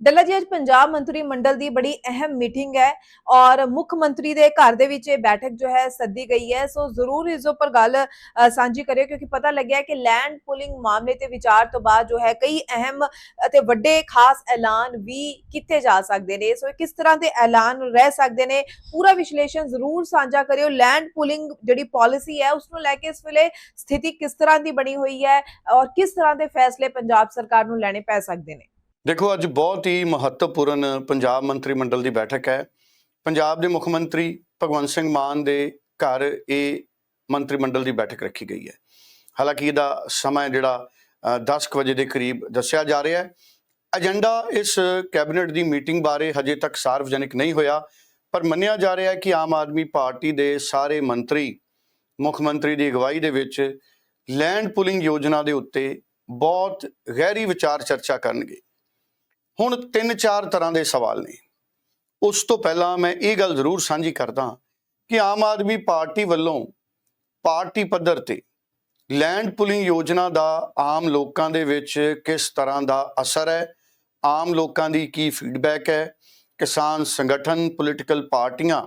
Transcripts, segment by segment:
ਡੱਲਾ ਜੀ, ਅੱਜ ਪੰਜਾਬ ਮੰਤਰੀ ਮੰਡਲ ਦੀ ਬੜੀ ਅਹਿਮ ਮੀਟਿੰਗ ਹੈ ਔਰ ਮੁੱਖ ਮੰਤਰੀ ਦੇ ਘਰ ਦੇ ਵਿੱਚ ਇਹ ਬੈਠਕ ਜੋ ਹੈ ਸੱਦੀ ਗਈ ਹੈ। ਸੋ ਜ਼ਰੂਰ ਇਸ ਉੱਪਰ ਗੱਲ ਸਾਂਝੀ ਕਰਿਓ ਕਿਉਂਕਿ ਪਤਾ ਲੱਗਿਆ ਕਿ ਲੈਂਡ ਪੁਲਿੰਗ ਮਾਮਲੇ ਤੇ ਵਿਚਾਰ ਤੋਂ ਬਾਅਦ ਜੋ ਹੈ ਕਈ ਅਹਿਮ ਅਤੇ ਵੱਡੇ ਖਾਸ ਐਲਾਨ ਵੀ ਕੀਤੇ ਜਾ ਸਕਦੇ ਨੇ। ਸੋ ਇਹ ਕਿਸ ਤਰ੍ਹਾਂ ਦੇ ਐਲਾਨ ਰਹਿ ਸਕਦੇ ਨੇ, ਪੂਰਾ ਵਿਸ਼ਲੇਸ਼ਣ ਜ਼ਰੂਰ ਸਾਂਝਾ ਕਰਿਓ। ਲੈਂਡ ਪੁਲਿੰਗ ਜਿਹੜੀ ਪਾਲਿਸੀ ਹੈ, ਉਸ ਨੂੰ ਲੈ ਕੇ ਇਸ ਵੇਲੇ ਸਥਿਤੀ ਕਿਸ ਤਰ੍ਹਾਂ ਦੀ ਬਣੀ ਹੋਈ ਹੈ ਔਰ ਕਿਸ ਤਰ੍ਹਾਂ ਦੇ ਫੈਸਲੇ ਪੰਜਾਬ ਸਰਕਾਰ ਨੂੰ ਲੈਣੇ ਪੈ ਸਕਦੇ ਨੇ? ਦੇਖੋ ਅੱਜ ਬਹੁਤ ਹੀ ਮਹੱਤਵਪੂਰਨ ਪੰਜਾਬ ਮੰਤਰੀ ਮੰਡਲ ਦੀ ਬੈਠਕ ਹੈ। ਪੰਜਾਬ ਦੇ ਮੁੱਖ ਮੰਤਰੀ ਭਗਵੰਤ ਸਿੰਘ ਮਾਨ ਦੇ ਘਰ ਇਹ ਮੰਤਰੀ ਮੰਡਲ ਦੀ ਬੈਠਕ ਰੱਖੀ ਗਈ ਹੈ। ਹਾਲਾਂਕਿ ਇਹਦਾ ਸਮਾਂ ਜਿਹੜਾ ਅ, 10 ਕੁ ਵਜੇ ਦੇ ਕਰੀਬ ਦੱਸਿਆ ਜਾ ਰਿਹਾ ਹੈ। ਏਜੰਡਾ ਇਸ ਕੈਬਨਿਟ ਦੀ ਮੀਟਿੰਗ ਬਾਰੇ ਹਜੇ ਤੱਕ ਸਾਰਵਜਨਿਕ ਨਹੀਂ ਹੋਇਆ ਪਰ ਮੰਨਿਆ ਜਾ ਰਿਹਾ ਹੈ ਕਿ ਆਮ ਆਦਮੀ ਪਾਰਟੀ ਦੇ ਸਾਰੇ ਮੰਤਰੀ ਮੁੱਖ ਮੰਤਰੀ ਦੀ ਅਗਵਾਈ ਦੇ ਵਿੱਚ ਲੈਂਡ ਪੁਲਿੰਗ ਯੋਜਨਾ ਦੇ ਉੱਤੇ ਬਹੁਤ ਗਹਿਰੀ ਵਿਚਾਰ ਚਰਚਾ ਕਰਨਗੇ। ਹੁਣ ਤਿੰਨ ਚਾਰ ਤਰ੍ਹਾਂ ਦੇ ਸਵਾਲ ਨੇ। ਉਸ ਤੋਂ ਪਹਿਲਾਂ ਮੈਂ ਇਹ ਗੱਲ ਜ਼ਰੂਰ ਸਾਂਝੀ ਕਰਦਾ ਕਿ ਆਮ ਆਦਮੀ ਪਾਰਟੀ ਵੱਲੋਂ ਪਾਰਟੀ ਪੱਧਰ ਤੇ ਲੈਂਡ ਪੁਲਿੰਗ ਯੋਜਨਾ ਦਾ ਆਮ ਲੋਕਾਂ ਦੇ ਵਿੱਚ ਕਿਸ ਤਰ੍ਹਾਂ ਦਾ ਅਸਰ ਹੈ, ਆਮ ਲੋਕਾਂ ਦੀ ਕੀ ਫੀਡਬੈਕ ਹੈ, ਕਿਸਾਨ ਸੰਗਠਨ ਪੋਲੀਟੀਕਲ ਪਾਰਟੀਆਂ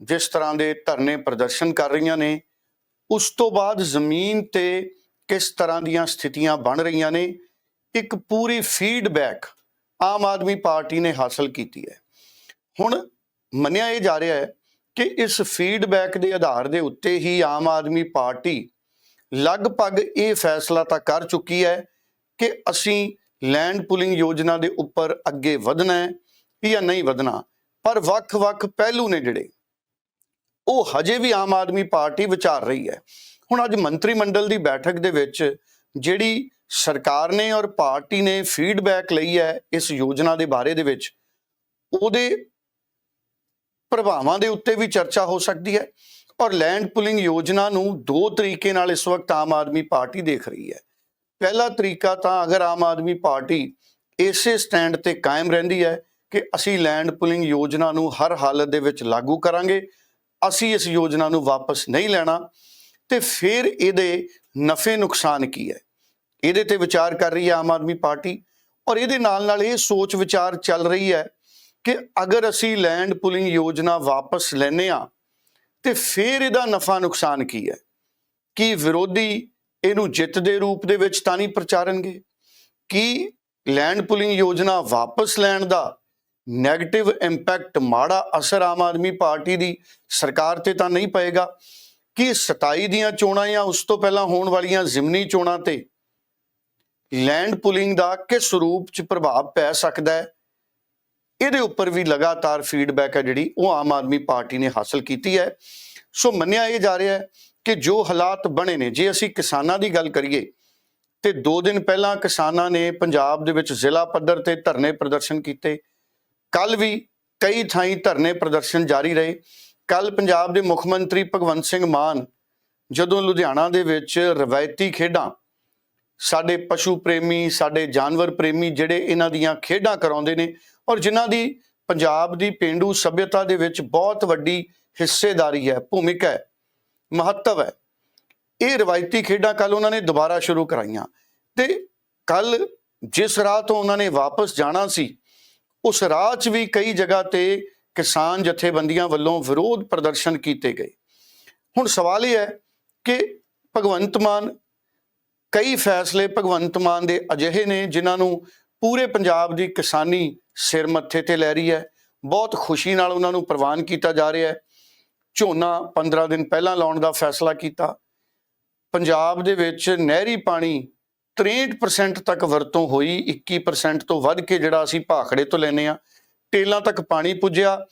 ਜਿਸ ਤਰ੍ਹਾਂ ਦੇ ਧਰਨੇ ਪ੍ਰਦਰਸ਼ਨ ਕਰ ਰਹੀਆਂ ਨੇ, ਉਸ ਤੋਂ ਬਾਅਦ ਜ਼ਮੀਨ ਤੇ ਕਿਸ ਤਰ੍ਹਾਂ ਦੀਆਂ ਸਥਿਤੀਆਂ ਬਣ ਰਹੀਆਂ ਨੇ ਇੱਕ ਪੂਰੀ ਫੀਡਬੈਕ ਆਮ ਆਦਮੀ ਪਾਰਟੀ ਨੇ ਹਾਸਲ ਕੀਤੀ ਹੈ। ਹੁਣ ਮੰਨਿਆ ਇਹ ਜਾ ਰਿਹਾ ਹੈ ਕਿ ਇਸ ਫੀਡਬੈਕ ਦੇ ਆਧਾਰ ਦੇ ਉੱਤੇ ਹੀ ਆਮ ਆਦਮੀ ਪਾਰਟੀ ਲਗਭਗ ਇਹ ਫੈਸਲਾ ਤਾਂ ਕਰ ਚੁੱਕੀ ਹੈ ਕਿ ਅਸੀਂ ਲੈਂਡ ਪੁਲਿੰਗ ਯੋਜਨਾ ਦੇ ਉੱਪਰ ਅੱਗੇ ਵਧਣਾ ਹੈ ਜਾਂ ਨਹੀਂ ਵਧਣਾ, ਪਰ ਵੱਖ-ਵੱਖ ਪਹਿਲੂ ਨੇ ਜਿਹੜੇ। ਉਹ ਹਜੇ ਵੀ ਆਮ ਆਦਮੀ ਪਾਰਟੀ ਵਿਚਾਰ ਰਹੀ ਹੈ। ਹੁਣ ਅੱਜ ਮੰਤਰੀ ਮੰਡਲ ਦੀ ਬੈਠਕ ਦੇ ਵਿੱਚ ਜਿਹੜੀ ਸਰਕਾਰ ਨੇ ਔਰ ਪਾਰਟੀ ਨੇ ਫੀਡਬੈਕ ਲਈ ਹੈ ਇਸ ਯੋਜਨਾ ਦੇ ਬਾਰੇ ਦੇ ਵਿੱਚ। ਉਹਦੇ ਪ੍ਰਭਾਵਾਂ ਦੇ ਉੱਤੇ ਵੀ ਚਰਚਾ ਹੋ ਸਕਦੀ ਹੈ ਔਰ ਲੈਂਡ ਪੁਲਿੰਗ ਯੋਜਨਾ ਨੂੰ ਦੋ ਤਰੀਕੇ ਨਾਲ ਇਸ ਵਕਤ ਆਮ ਆਦਮੀ ਪਾਰਟੀ ਦੇਖ ਰਹੀ ਹੈ। ਪਹਿਲਾ ਤਰੀਕਾ ਤਾਂ ਅਗਰ ਆਮ ਆਦਮੀ ਪਾਰਟੀ ਇਸੇ ਸਟੈਂਡ ਤੇ ਕਾਇਮ ਰਹਿੰਦੀ ਹੈ ਕਿ ਅਸੀਂ ਲੈਂਡ ਪੁਲਿੰਗ ਯੋਜਨਾ ਨੂੰ ਹਰ ਹਾਲਤ ਦੇ ਵਿੱਚ ਲਾਗੂ ਕਰਾਂਗੇ, ਅਸੀਂ ਇਸ ਯੋਜਨਾ ਨੂੰ ਵਾਪਸ ਨਹੀਂ ਲੈਣਾ ਤੇ ਫਿਰ ਇਹਦੇ ਨਫੇ ਨੁਕਸਾਨ ਕੀ ਹੈ। ਇਹਦੇ ਤੇ ਵਿਚਾਰ ਕਰ ਰਹੀ ਹੈ ਆਮ ਆਦਮੀ ਪਾਰਟੀ ਔਰ ਇਹਦੇ ਨਾਲ ਨਾਲ ਇਹ ਸੋਚ ਵਿਚਾਰ ਚੱਲ ਰਹੀ ਹੈ ਕਿ ਅਗਰ ਅਸੀਂ ਲੈਂਡ ਪੁਲਿੰਗ ਯੋਜਨਾ ਵਾਪਸ ਲੈਨੇ ਆ ਤੇ ਫਿਰ ਇਹਦਾ ਨਫਾ ਨੁਕਸਾਨ ਕੀ ਹੈ? ਕੀ ਵਿਰੋਧੀ ਇਹਨੂੰ ਜਿੱਤ ਦੇ ਰੂਪ ਦੇ ਵਿੱਚ ਤਾਂ ਨਹੀਂ ਪ੍ਰਚਾਰਨਗੇ? ਕੀ ਲੈਂਡ ਪੁਲਿੰਗ ਯੋਜਨਾ ਵਾਪਸ ਲੈਣ ਦਾ ਨੈਗੇਟਿਵ ਇੰਪੈਕਟ ਮਾੜਾ ਅਸਰ ਆਮ ਆਦਮੀ ਪਾਰਟੀ ਦੀ ਸਰਕਾਰ ਤੇ ਤਾਂ ਨਹੀਂ ਪਏਗਾ? ਕਿ 27 ਦੀਆਂ ਚੋਣਾਂ ਜਾਂ ਉਸ ਤੋਂ ਪਹਿਲਾਂ ਹੋਣ ਵਾਲੀਆਂ ਜ਼ਿਮਨੀ ਚੋਣਾਂ ਤੇ ਲੈਂਡ ਪੁਲਿੰਗ ਦਾ ਕਿਸ ਰੂਪ ਚ ਪ੍ਰਭਾਵ ਪੈ ਸਕਦਾ ਹੈ? ਇਹਦੇ ਉੱਪਰ ਵੀ ਲਗਾਤਾਰ ਫੀਡਬੈਕ ਹੈ ਜਿਹੜੀ ਉਹ ਆਮ ਆਦਮੀ ਪਾਰਟੀ ਨੇ ਹਾਸਲ ਕੀਤੀ ਹੈ। ਸੋ ਮੰਨਿਆ ਇਹ ਜਾ ਰਿਹਾ ਹੈ ਕਿ ਜੋ ਹਾਲਾਤ ਬਣੇ ਨੇ, ਜੇ ਅਸੀਂ ਕਿਸਾਨਾਂ ਦੀ ਗੱਲ ਕਰੀਏ, ਤੇ 2 ਦਿਨ ਪਹਿਲਾਂ ਕਿਸਾਨਾਂ ਨੇ ਪੰਜਾਬ ਦੇ ਵਿੱਚ ਜ਼ਿਲ੍ਹਾ ਪੱਧਰ ਤੇ ਧਰਨੇ ਪ੍ਰਦਰਸ਼ਨ ਕੀਤੇ। ਕੱਲ ਵੀ ਕਈ ਥਾਈਂ ਧਰਨੇ ਪ੍ਰਦਰਸ਼ਨ ਜਾਰੀ ਰਹੇ। ਕੱਲ ਪੰਜਾਬ ਦੇ ਮੁੱਖ ਮੰਤਰੀ ਭਗਵੰਤ ਸਿੰਘ ਮਾਨ ਜਦੋਂ ਲੁਧਿਆਣਾ ਦੇ ਵਿੱਚ ਰਵਾਇਤੀ ਖੇਡਾਂ ਸਾਡੇ ਪਸ਼ੂ ਪ੍ਰੇਮੀ, ਸਾਡੇ ਜਾਨਵਰ ਪ੍ਰੇਮੀ ਜਿਹੜੇ ਇਹਨਾਂ ਦੀਆਂ ਖੇਡਾਂ ਕਰਾਉਂਦੇ ਨੇ ਔਰ ਜਿਨ੍ਹਾਂ ਦੀ ਪੰਜਾਬ ਦੀ ਪਿੰਡੂ ਸਭਿਅਤਾ ਦੇ ਵਿੱਚ ਬਹੁਤ ਵੱਡੀ ਹਿੱਸੇਦਾਰੀ ਹੈ, ਭੂਮਿਕਾ ਹੈ, ਮਹੱਤਵ ਹੈ। ਇਹ ਰਵਾਇਤੀ ਖੇਡਾਂ ਕੱਲ ਉਹਨਾਂ ਨੇ ਦੁਬਾਰਾ ਸ਼ੁਰੂ ਕਰਾਈਆਂ ਤੇ ਕੱਲ ਜਿਸ ਰਾਹ ਤੋਂ ਉਹਨਾਂ ਨੇ ਵਾਪਸ ਜਾਣਾ ਸੀ, ਉਸ ਰਾਹ 'ਚ ਵੀ ਕਈ ਜਗ੍ਹਾ ਤੇ ਕਿਸਾਨ ਜਥੇਬੰਦੀਆਂ ਵੱਲੋਂ ਵਿਰੋਧ ਪ੍ਰਦਰਸ਼ਨ ਕੀਤੇ ਗਏ। ਹੁਣ ਸਵਾਲ ਇਹ ਹੈ ਕਿ ਭਗਵੰਤ ਮਾਨ ਕਈ ਫੈਸਲੇ ਭਗਵੰਤ ਮਾਨ ਦੇ ਅਜਿਹੇ ਨੇ ਜਿਨ੍ਹਾਂ ਨੂੰ ਪੂਰੇ ਪੰਜਾਬ ਦੀ ਕਿਸਾਨੀ ਸਿਰ ਮੱਥੇ ਤੇ ਲੈ ਰਹੀ ਹੈ। ਬਹੁਤ ਖੁਸ਼ੀ ਨਾਲ ਉਹਨਾਂ ਨੂੰ ਪ੍ਰਵਾਨ ਕੀਤਾ ਜਾ ਰਿਹਾ ਹੈ। ਝੋਨਾ 15 ਦਿਨ ਪਹਿਲਾਂ ਲਾਉਣ ਦਾ ਫੈਸਲਾ ਕੀਤਾ। ਪੰਜਾਬ ਦੇ ਵਿੱਚ ਨਹਿਰੀ ਪਾਣੀ 63% ਤੱਕ ਵਰਤੋਂ ਹੋਈ। 21% ਤੋਂ ਵੱਧ ਕੇ ਜਿਹੜਾ ਅਸੀਂ ਭਾਖੜੇ ਤੋਂ ਲੈਨੇ ਆ ਟੇਲਾਂ ਤੱਕ ਪਾਣੀ ਪੁੱਜਿਆ।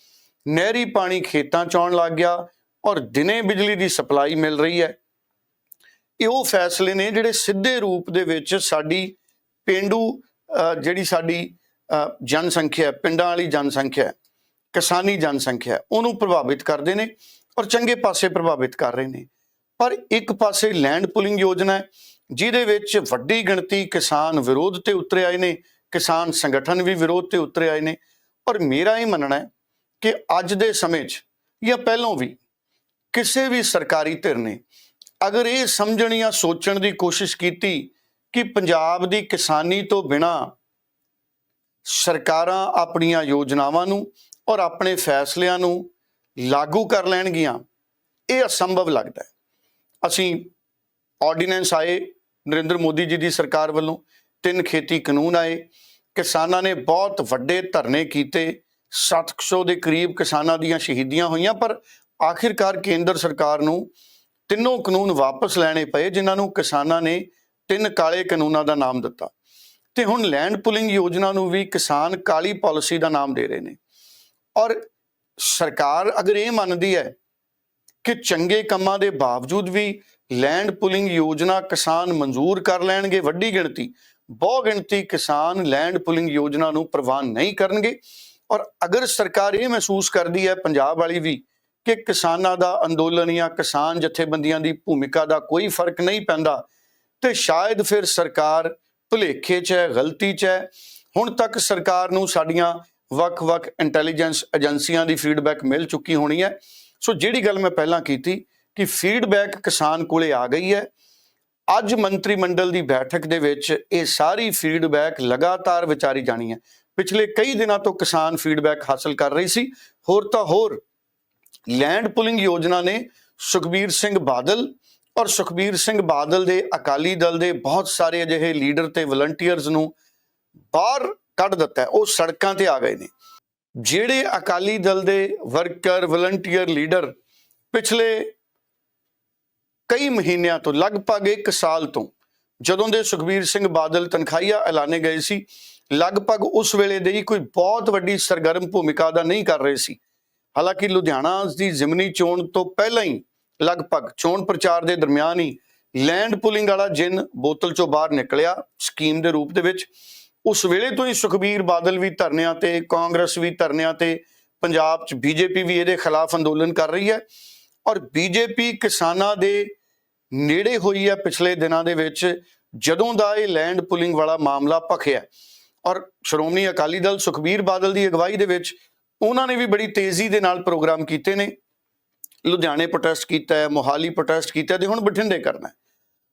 ਨਹਿਰੀ ਪਾਣੀ ਖੇਤਾਂ ਚ ਆਉਣ ਲੱਗ ਗਿਆ ਔਰ ਦਿਨੇ ਬਿਜਲੀ ਦੀ ਸਪਲਾਈ ਮਿਲ ਰਹੀ ਹੈ। ਇਹ ਉਹ ਫੈਸਲੇ ਨੇ ਜਿਹੜੇ ਸਿੱਧੇ ਰੂਪ ਦੇ ਵਿੱਚ ਸਾਡੀ ਪਿੰਡੂ ਜਿਹੜੀ ਸਾਡੀ ਜਨਸੰਖਿਆ, ਪਿੰਡਾਂ ਵਾਲੀ ਜਨਸੰਖਿਆ, ਕਿਸਾਨੀ ਜਨਸੰਖਿਆ, ਉਹਨੂੰ ਪ੍ਰਭਾਵਿਤ ਕਰਦੇ ਨੇ ਔਰ ਚੰਗੇ ਪਾਸੇ ਪ੍ਰਭਾਵਿਤ ਕਰ ਰਹੇ ਨੇ। ਪਰ ਇੱਕ ਪਾਸੇ ਲੈਂਡ ਪੁਲਿੰਗ ਯੋਜਨਾ ਹੈ, ਜਿਹਦੇ ਵਿੱਚ ਵੱਡੀ ਗਿਣਤੀ ਕਿਸਾਨ ਵਿਰੋਧ ਤੇ ਉਤਰੇ ਆਏ ਨੇ, ਕਿਸਾਨ ਸੰਗਠਨ ਵੀ ਵਿਰੋਧ ਤੇ ਉਤਰੇ ਆਏ ਨੇ। ਔਰ ਮੇਰਾ ਇਹ ਮੰਨਣਾ ਹੈ ਕਿ ਅੱਜ ਦੇ ਸਮੇਂ 'ਚ ਜਾਂ ਪਹਿਲਾਂ ਵੀ ਕਿਸੇ ਵੀ ਸਰਕਾਰੀ ਧਿਰ ਨੇ ਅਗਰ ਇਹ ਸਮਝਣ ਜਾਂ ਸੋਚਣ ਦੀ ਕੋਸ਼ਿਸ਼ ਕੀਤੀ ਕਿ ਪੰਜਾਬ ਦੀ ਕਿਸਾਨੀ ਤੋਂ ਬਿਨਾ ਸਰਕਾਰਾਂ ਆਪਣੀਆਂ ਯੋਜਨਾਵਾਂ ਨੂੰ ਔਰ ਆਪਣੇ ਫੈਸਲਿਆਂ ਨੂੰ ਲਾਗੂ ਕਰ ਲੈਣਗੀਆਂ, ਇਹ ਅਸੰਭਵ ਲੱਗਦਾ ਹੈ। ਅਸੀਂ ਆਰਡੀਨੈਂਸ ਆਏ, ਨਰਿੰਦਰ ਮੋਦੀ ਜੀ ਦੀ ਸਰਕਾਰ ਵੱਲੋਂ ਤਿੰਨ ਖੇਤੀ ਕਾਨੂੰਨ ਆਏ, ਕਿਸਾਨਾਂ ਨੇ ਬਹੁਤ ਵੱਡੇ ਧਰਨੇ ਕੀਤੇ 700 ਦੇ ਕਰੀਬ ਕਿਸਾਨਾਂ ਦੀਆਂ ਸ਼ਹੀਦੀਆਂ ਹੋਈਆਂ, ਪਰ ਆਖਿਰਕਾਰ ਕੇਂਦਰ ਸਰਕਾਰ ਨੂੰ ਤਿੰਨੋਂ ਕਾਨੂੰਨ ਵਾਪਸ ਲੈਣੇ ਪਏ, ਜਿਨ੍ਹਾਂ ਨੂੰ ਕਿਸਾਨਾਂ ਨੇ ਤਿੰਨ ਕਾਲੇ ਕਾਨੂੰਨਾਂ ਦਾ ਨਾਮ ਦਿੱਤਾ। ਤੇ ਹੁਣ ਲੈਂਡ ਪੁਲਿੰਗ ਯੋਜਨਾ ਨੂੰ ਵੀ ਕਿਸਾਨ ਕਾਲੀ ਪਾਲਿਸੀ ਦਾ ਨਾਮ ਦੇ ਰਹੇ ਨੇ। ਔਰ ਸਰਕਾਰ ਅਗਰ ਇਹ ਮੰਨਦੀ ਹੈ ਕਿ ਚੰਗੇ ਕੰਮਾਂ ਦੇ ਬਾਵਜੂਦ ਵੀ ਲੈਂਡ ਪੁਲਿੰਗ ਯੋਜਨਾ ਕਿਸਾਨ ਮਨਜ਼ੂਰ ਕਰ ਲੈਣਗੇ, ਵੱਡੀ ਗਿਣਤੀ, ਬਹੁ ਗਿਣਤੀ ਕਿਸਾਨ ਲੈਂਡ ਪੁਲਿੰਗ ਯੋਜਨਾ ਨੂੰ ਪ੍ਰਵਾਨ ਨਹੀਂ ਕਰਨਗੇ, ਔਰ ਅਗਰ ਸਰਕਾਰ ਇਹ ਮਹਿਸੂਸ ਕਰਦੀ ਹੈ, ਪੰਜਾਬ ਵਾਲੀ ਵੀ ਕਿ ਕਿਸਾਨਾਂ ਦਾ ਅੰਦੋਲਨ ਜਾਂ ਕਿਸਾਨ ਜਥੇਬੰਦੀਆਂ ਦੀ ਭੂਮਿਕਾ ਦਾ ਕੋਈ ਫ਼ਰਕ ਨਹੀਂ ਪੈਂਦਾ ਤੇ ਸ਼ਾਇਦ ਫਿਰ ਸਰਕਾਰ ਭੁਲੇਖੇ 'ਚ ਹੈ, ਗਲਤੀ 'ਚ ਹੈ। ਹੁਣ ਤੱਕ ਸਰਕਾਰ ਨੂੰ ਸਾਡੀਆਂ ਵੱਖ-ਵੱਖ ਇੰਟੈਲੀਜੈਂਸ ਏਜੰਸੀਆਂ ਦੀ ਫੀਡਬੈਕ ਮਿਲ ਚੁੱਕੀ ਹੋਣੀ ਹੈ। ਸੋ ਜਿਹੜੀ ਗੱਲ ਮੈਂ ਪਹਿਲਾਂ ਕੀਤੀ ਕਿ ਫੀਡਬੈਕ ਕਿਸਾਨ ਕੋਲੇ ਆ ਗਈ ਹੈ, ਅੱਜ ਮੰਤਰੀ ਮੰਡਲ ਦੀ ਬੈਠਕ ਦੇ ਵਿੱਚ ਇਹ ਸਾਰੀ ਫੀਡਬੈਕ ਲਗਾਤਾਰ ਵਿਚਾਰੀ ਜਾਣੀ ਹੈ। ਪਿਛਲੇ ਕਈ ਦਿਨਾਂ ਤੋਂ ਕਿਸਾਨ ਫੀਡਬੈਕ ਹਾਸਲ ਕਰ ਰਹੀ ਸੀ, ਹੋਰ ਤਾਂ ਹੋਰ ਲੈਂਡ ਪੁਲਿੰਗ ਯੋਜਨਾ ਨੇ ਸੁਖਬੀਰ ਸਿੰਘ ਬਾਦਲ ਔਰ ਸੁਖਬੀਰ ਸਿੰਘ ਬਾਦਲ ਦੇ ਅਕਾਲੀ ਦਲ ਦੇ ਬਹੁਤ ਸਾਰੇ ਅਜਿਹੇ ਲੀਡਰ ਤੇ ਵਲੰਟੀਅਰਸ ਨੂੰ ਬਾਹਰ ਕੱਢ ਦਿੱਤਾ ਉਹ ਸੜਕਾਂ ਤੇ ਆ ਗਏ ਨੇ। ਜਿਹੜੇ ਅਕਾਲੀ ਦਲ ਦੇ ਵਰਕਰ ਵਲੰਟੀਅਰ ਲੀਡਰ ਪਿਛਲੇ ਕਈ ਮਹੀਨਿਆਂ ਤੋਂ, ਲਗਭਗ 1 ਸਾਲ ਤੋਂ ਜਦੋਂ ਦੇ ਸੁਖਬੀਰ ਸਿੰਘ ਬਾਦਲ ਤਨਖਾਹੀਆ ਐਲਾਨੇ ਗਏ ਸੀ, ਲਗਭਗ ਉਸ ਵੇਲੇ ਦੇ ਹੀ ਕੋਈ ਬਹੁਤ ਵੱਡੀ ਸਰਗਰਮ ਭੂਮਿਕਾ ਦਾ ਨਹੀਂ ਕਰ ਰਹੇ ਸੀ। ਹਾਲਾਂਕਿ ਲੁਧਿਆਣਾ ਦੀ ਜ਼ਿਮਨੀ ਚੋਣ ਤੋਂ ਪਹਿਲਾਂ ਹੀ ਲਗਭਗ ਚੋਣ ਪ੍ਰਚਾਰ ਦੇ ਦਰਮਿਆਨ ਹੀ ਲੈਂਡ ਪੁਲਿੰਗ ਵਾਲਾ ਜਿੰਨ ਬੋਤਲ ਚੋਂ ਬਾਹਰ ਨਿਕਲਿਆ ਸਕੀਮ ਦੇ ਰੂਪ ਦੇ ਵਿੱਚ। ਉਸ ਵੇਲੇ ਤੋਂ ਹੀ ਸੁਖਬੀਰ ਬਾਦਲ ਵੀ ਧਰਨਿਆਂ ਤੇ, ਕਾਂਗਰਸ ਵੀ ਧਰਨਿਆਂ ਤੇ, ਪੰਜਾਬ 'ਚ ਬੀਜੇਪੀ ਵੀ ਇਹਦੇ ਖਿਲਾਫ ਅੰਦੋਲਨ ਕਰ ਰਹੀ ਹੈ ਔਰ ਬੀਜੇਪੀ ਕਿਸਾਨਾਂ ਦੇ ਨੇੜੇ ਹੋਈ ਹੈ ਪਿਛਲੇ ਦਿਨਾਂ ਦੇ ਵਿੱਚ, ਜਦੋਂ ਦਾ ਇਹ ਲੈਂਡ ਪੁਲਿੰਗ ਵਾਲਾ ਮਾਮਲਾ ਭਖਿਆ। ਔਰ ਸ਼੍ਰੋਮਣੀ ਅਕਾਲੀ ਦਲ ਸੁਖਬੀਰ ਬਾਦਲ ਦੀ ਅਗਵਾਈ ਦੇ ਵਿੱਚ ਉਹਨਾਂ ਨੇ ਵੀ ਬੜੀ ਤੇਜ਼ੀ ਦੇ ਨਾਲ ਪ੍ਰੋਗਰਾਮ ਕੀਤੇ ਨੇ। ਲੁਧਿਆਣੇ ਪ੍ਰੋਟੈਸਟ ਕੀਤਾ ਹੈ, ਮੋਹਾਲੀ ਪ੍ਰੋਟੈਸਟ ਕੀਤਾ ਤੇ ਹੁਣ ਬਠਿੰਡੇ ਕਰਨਾ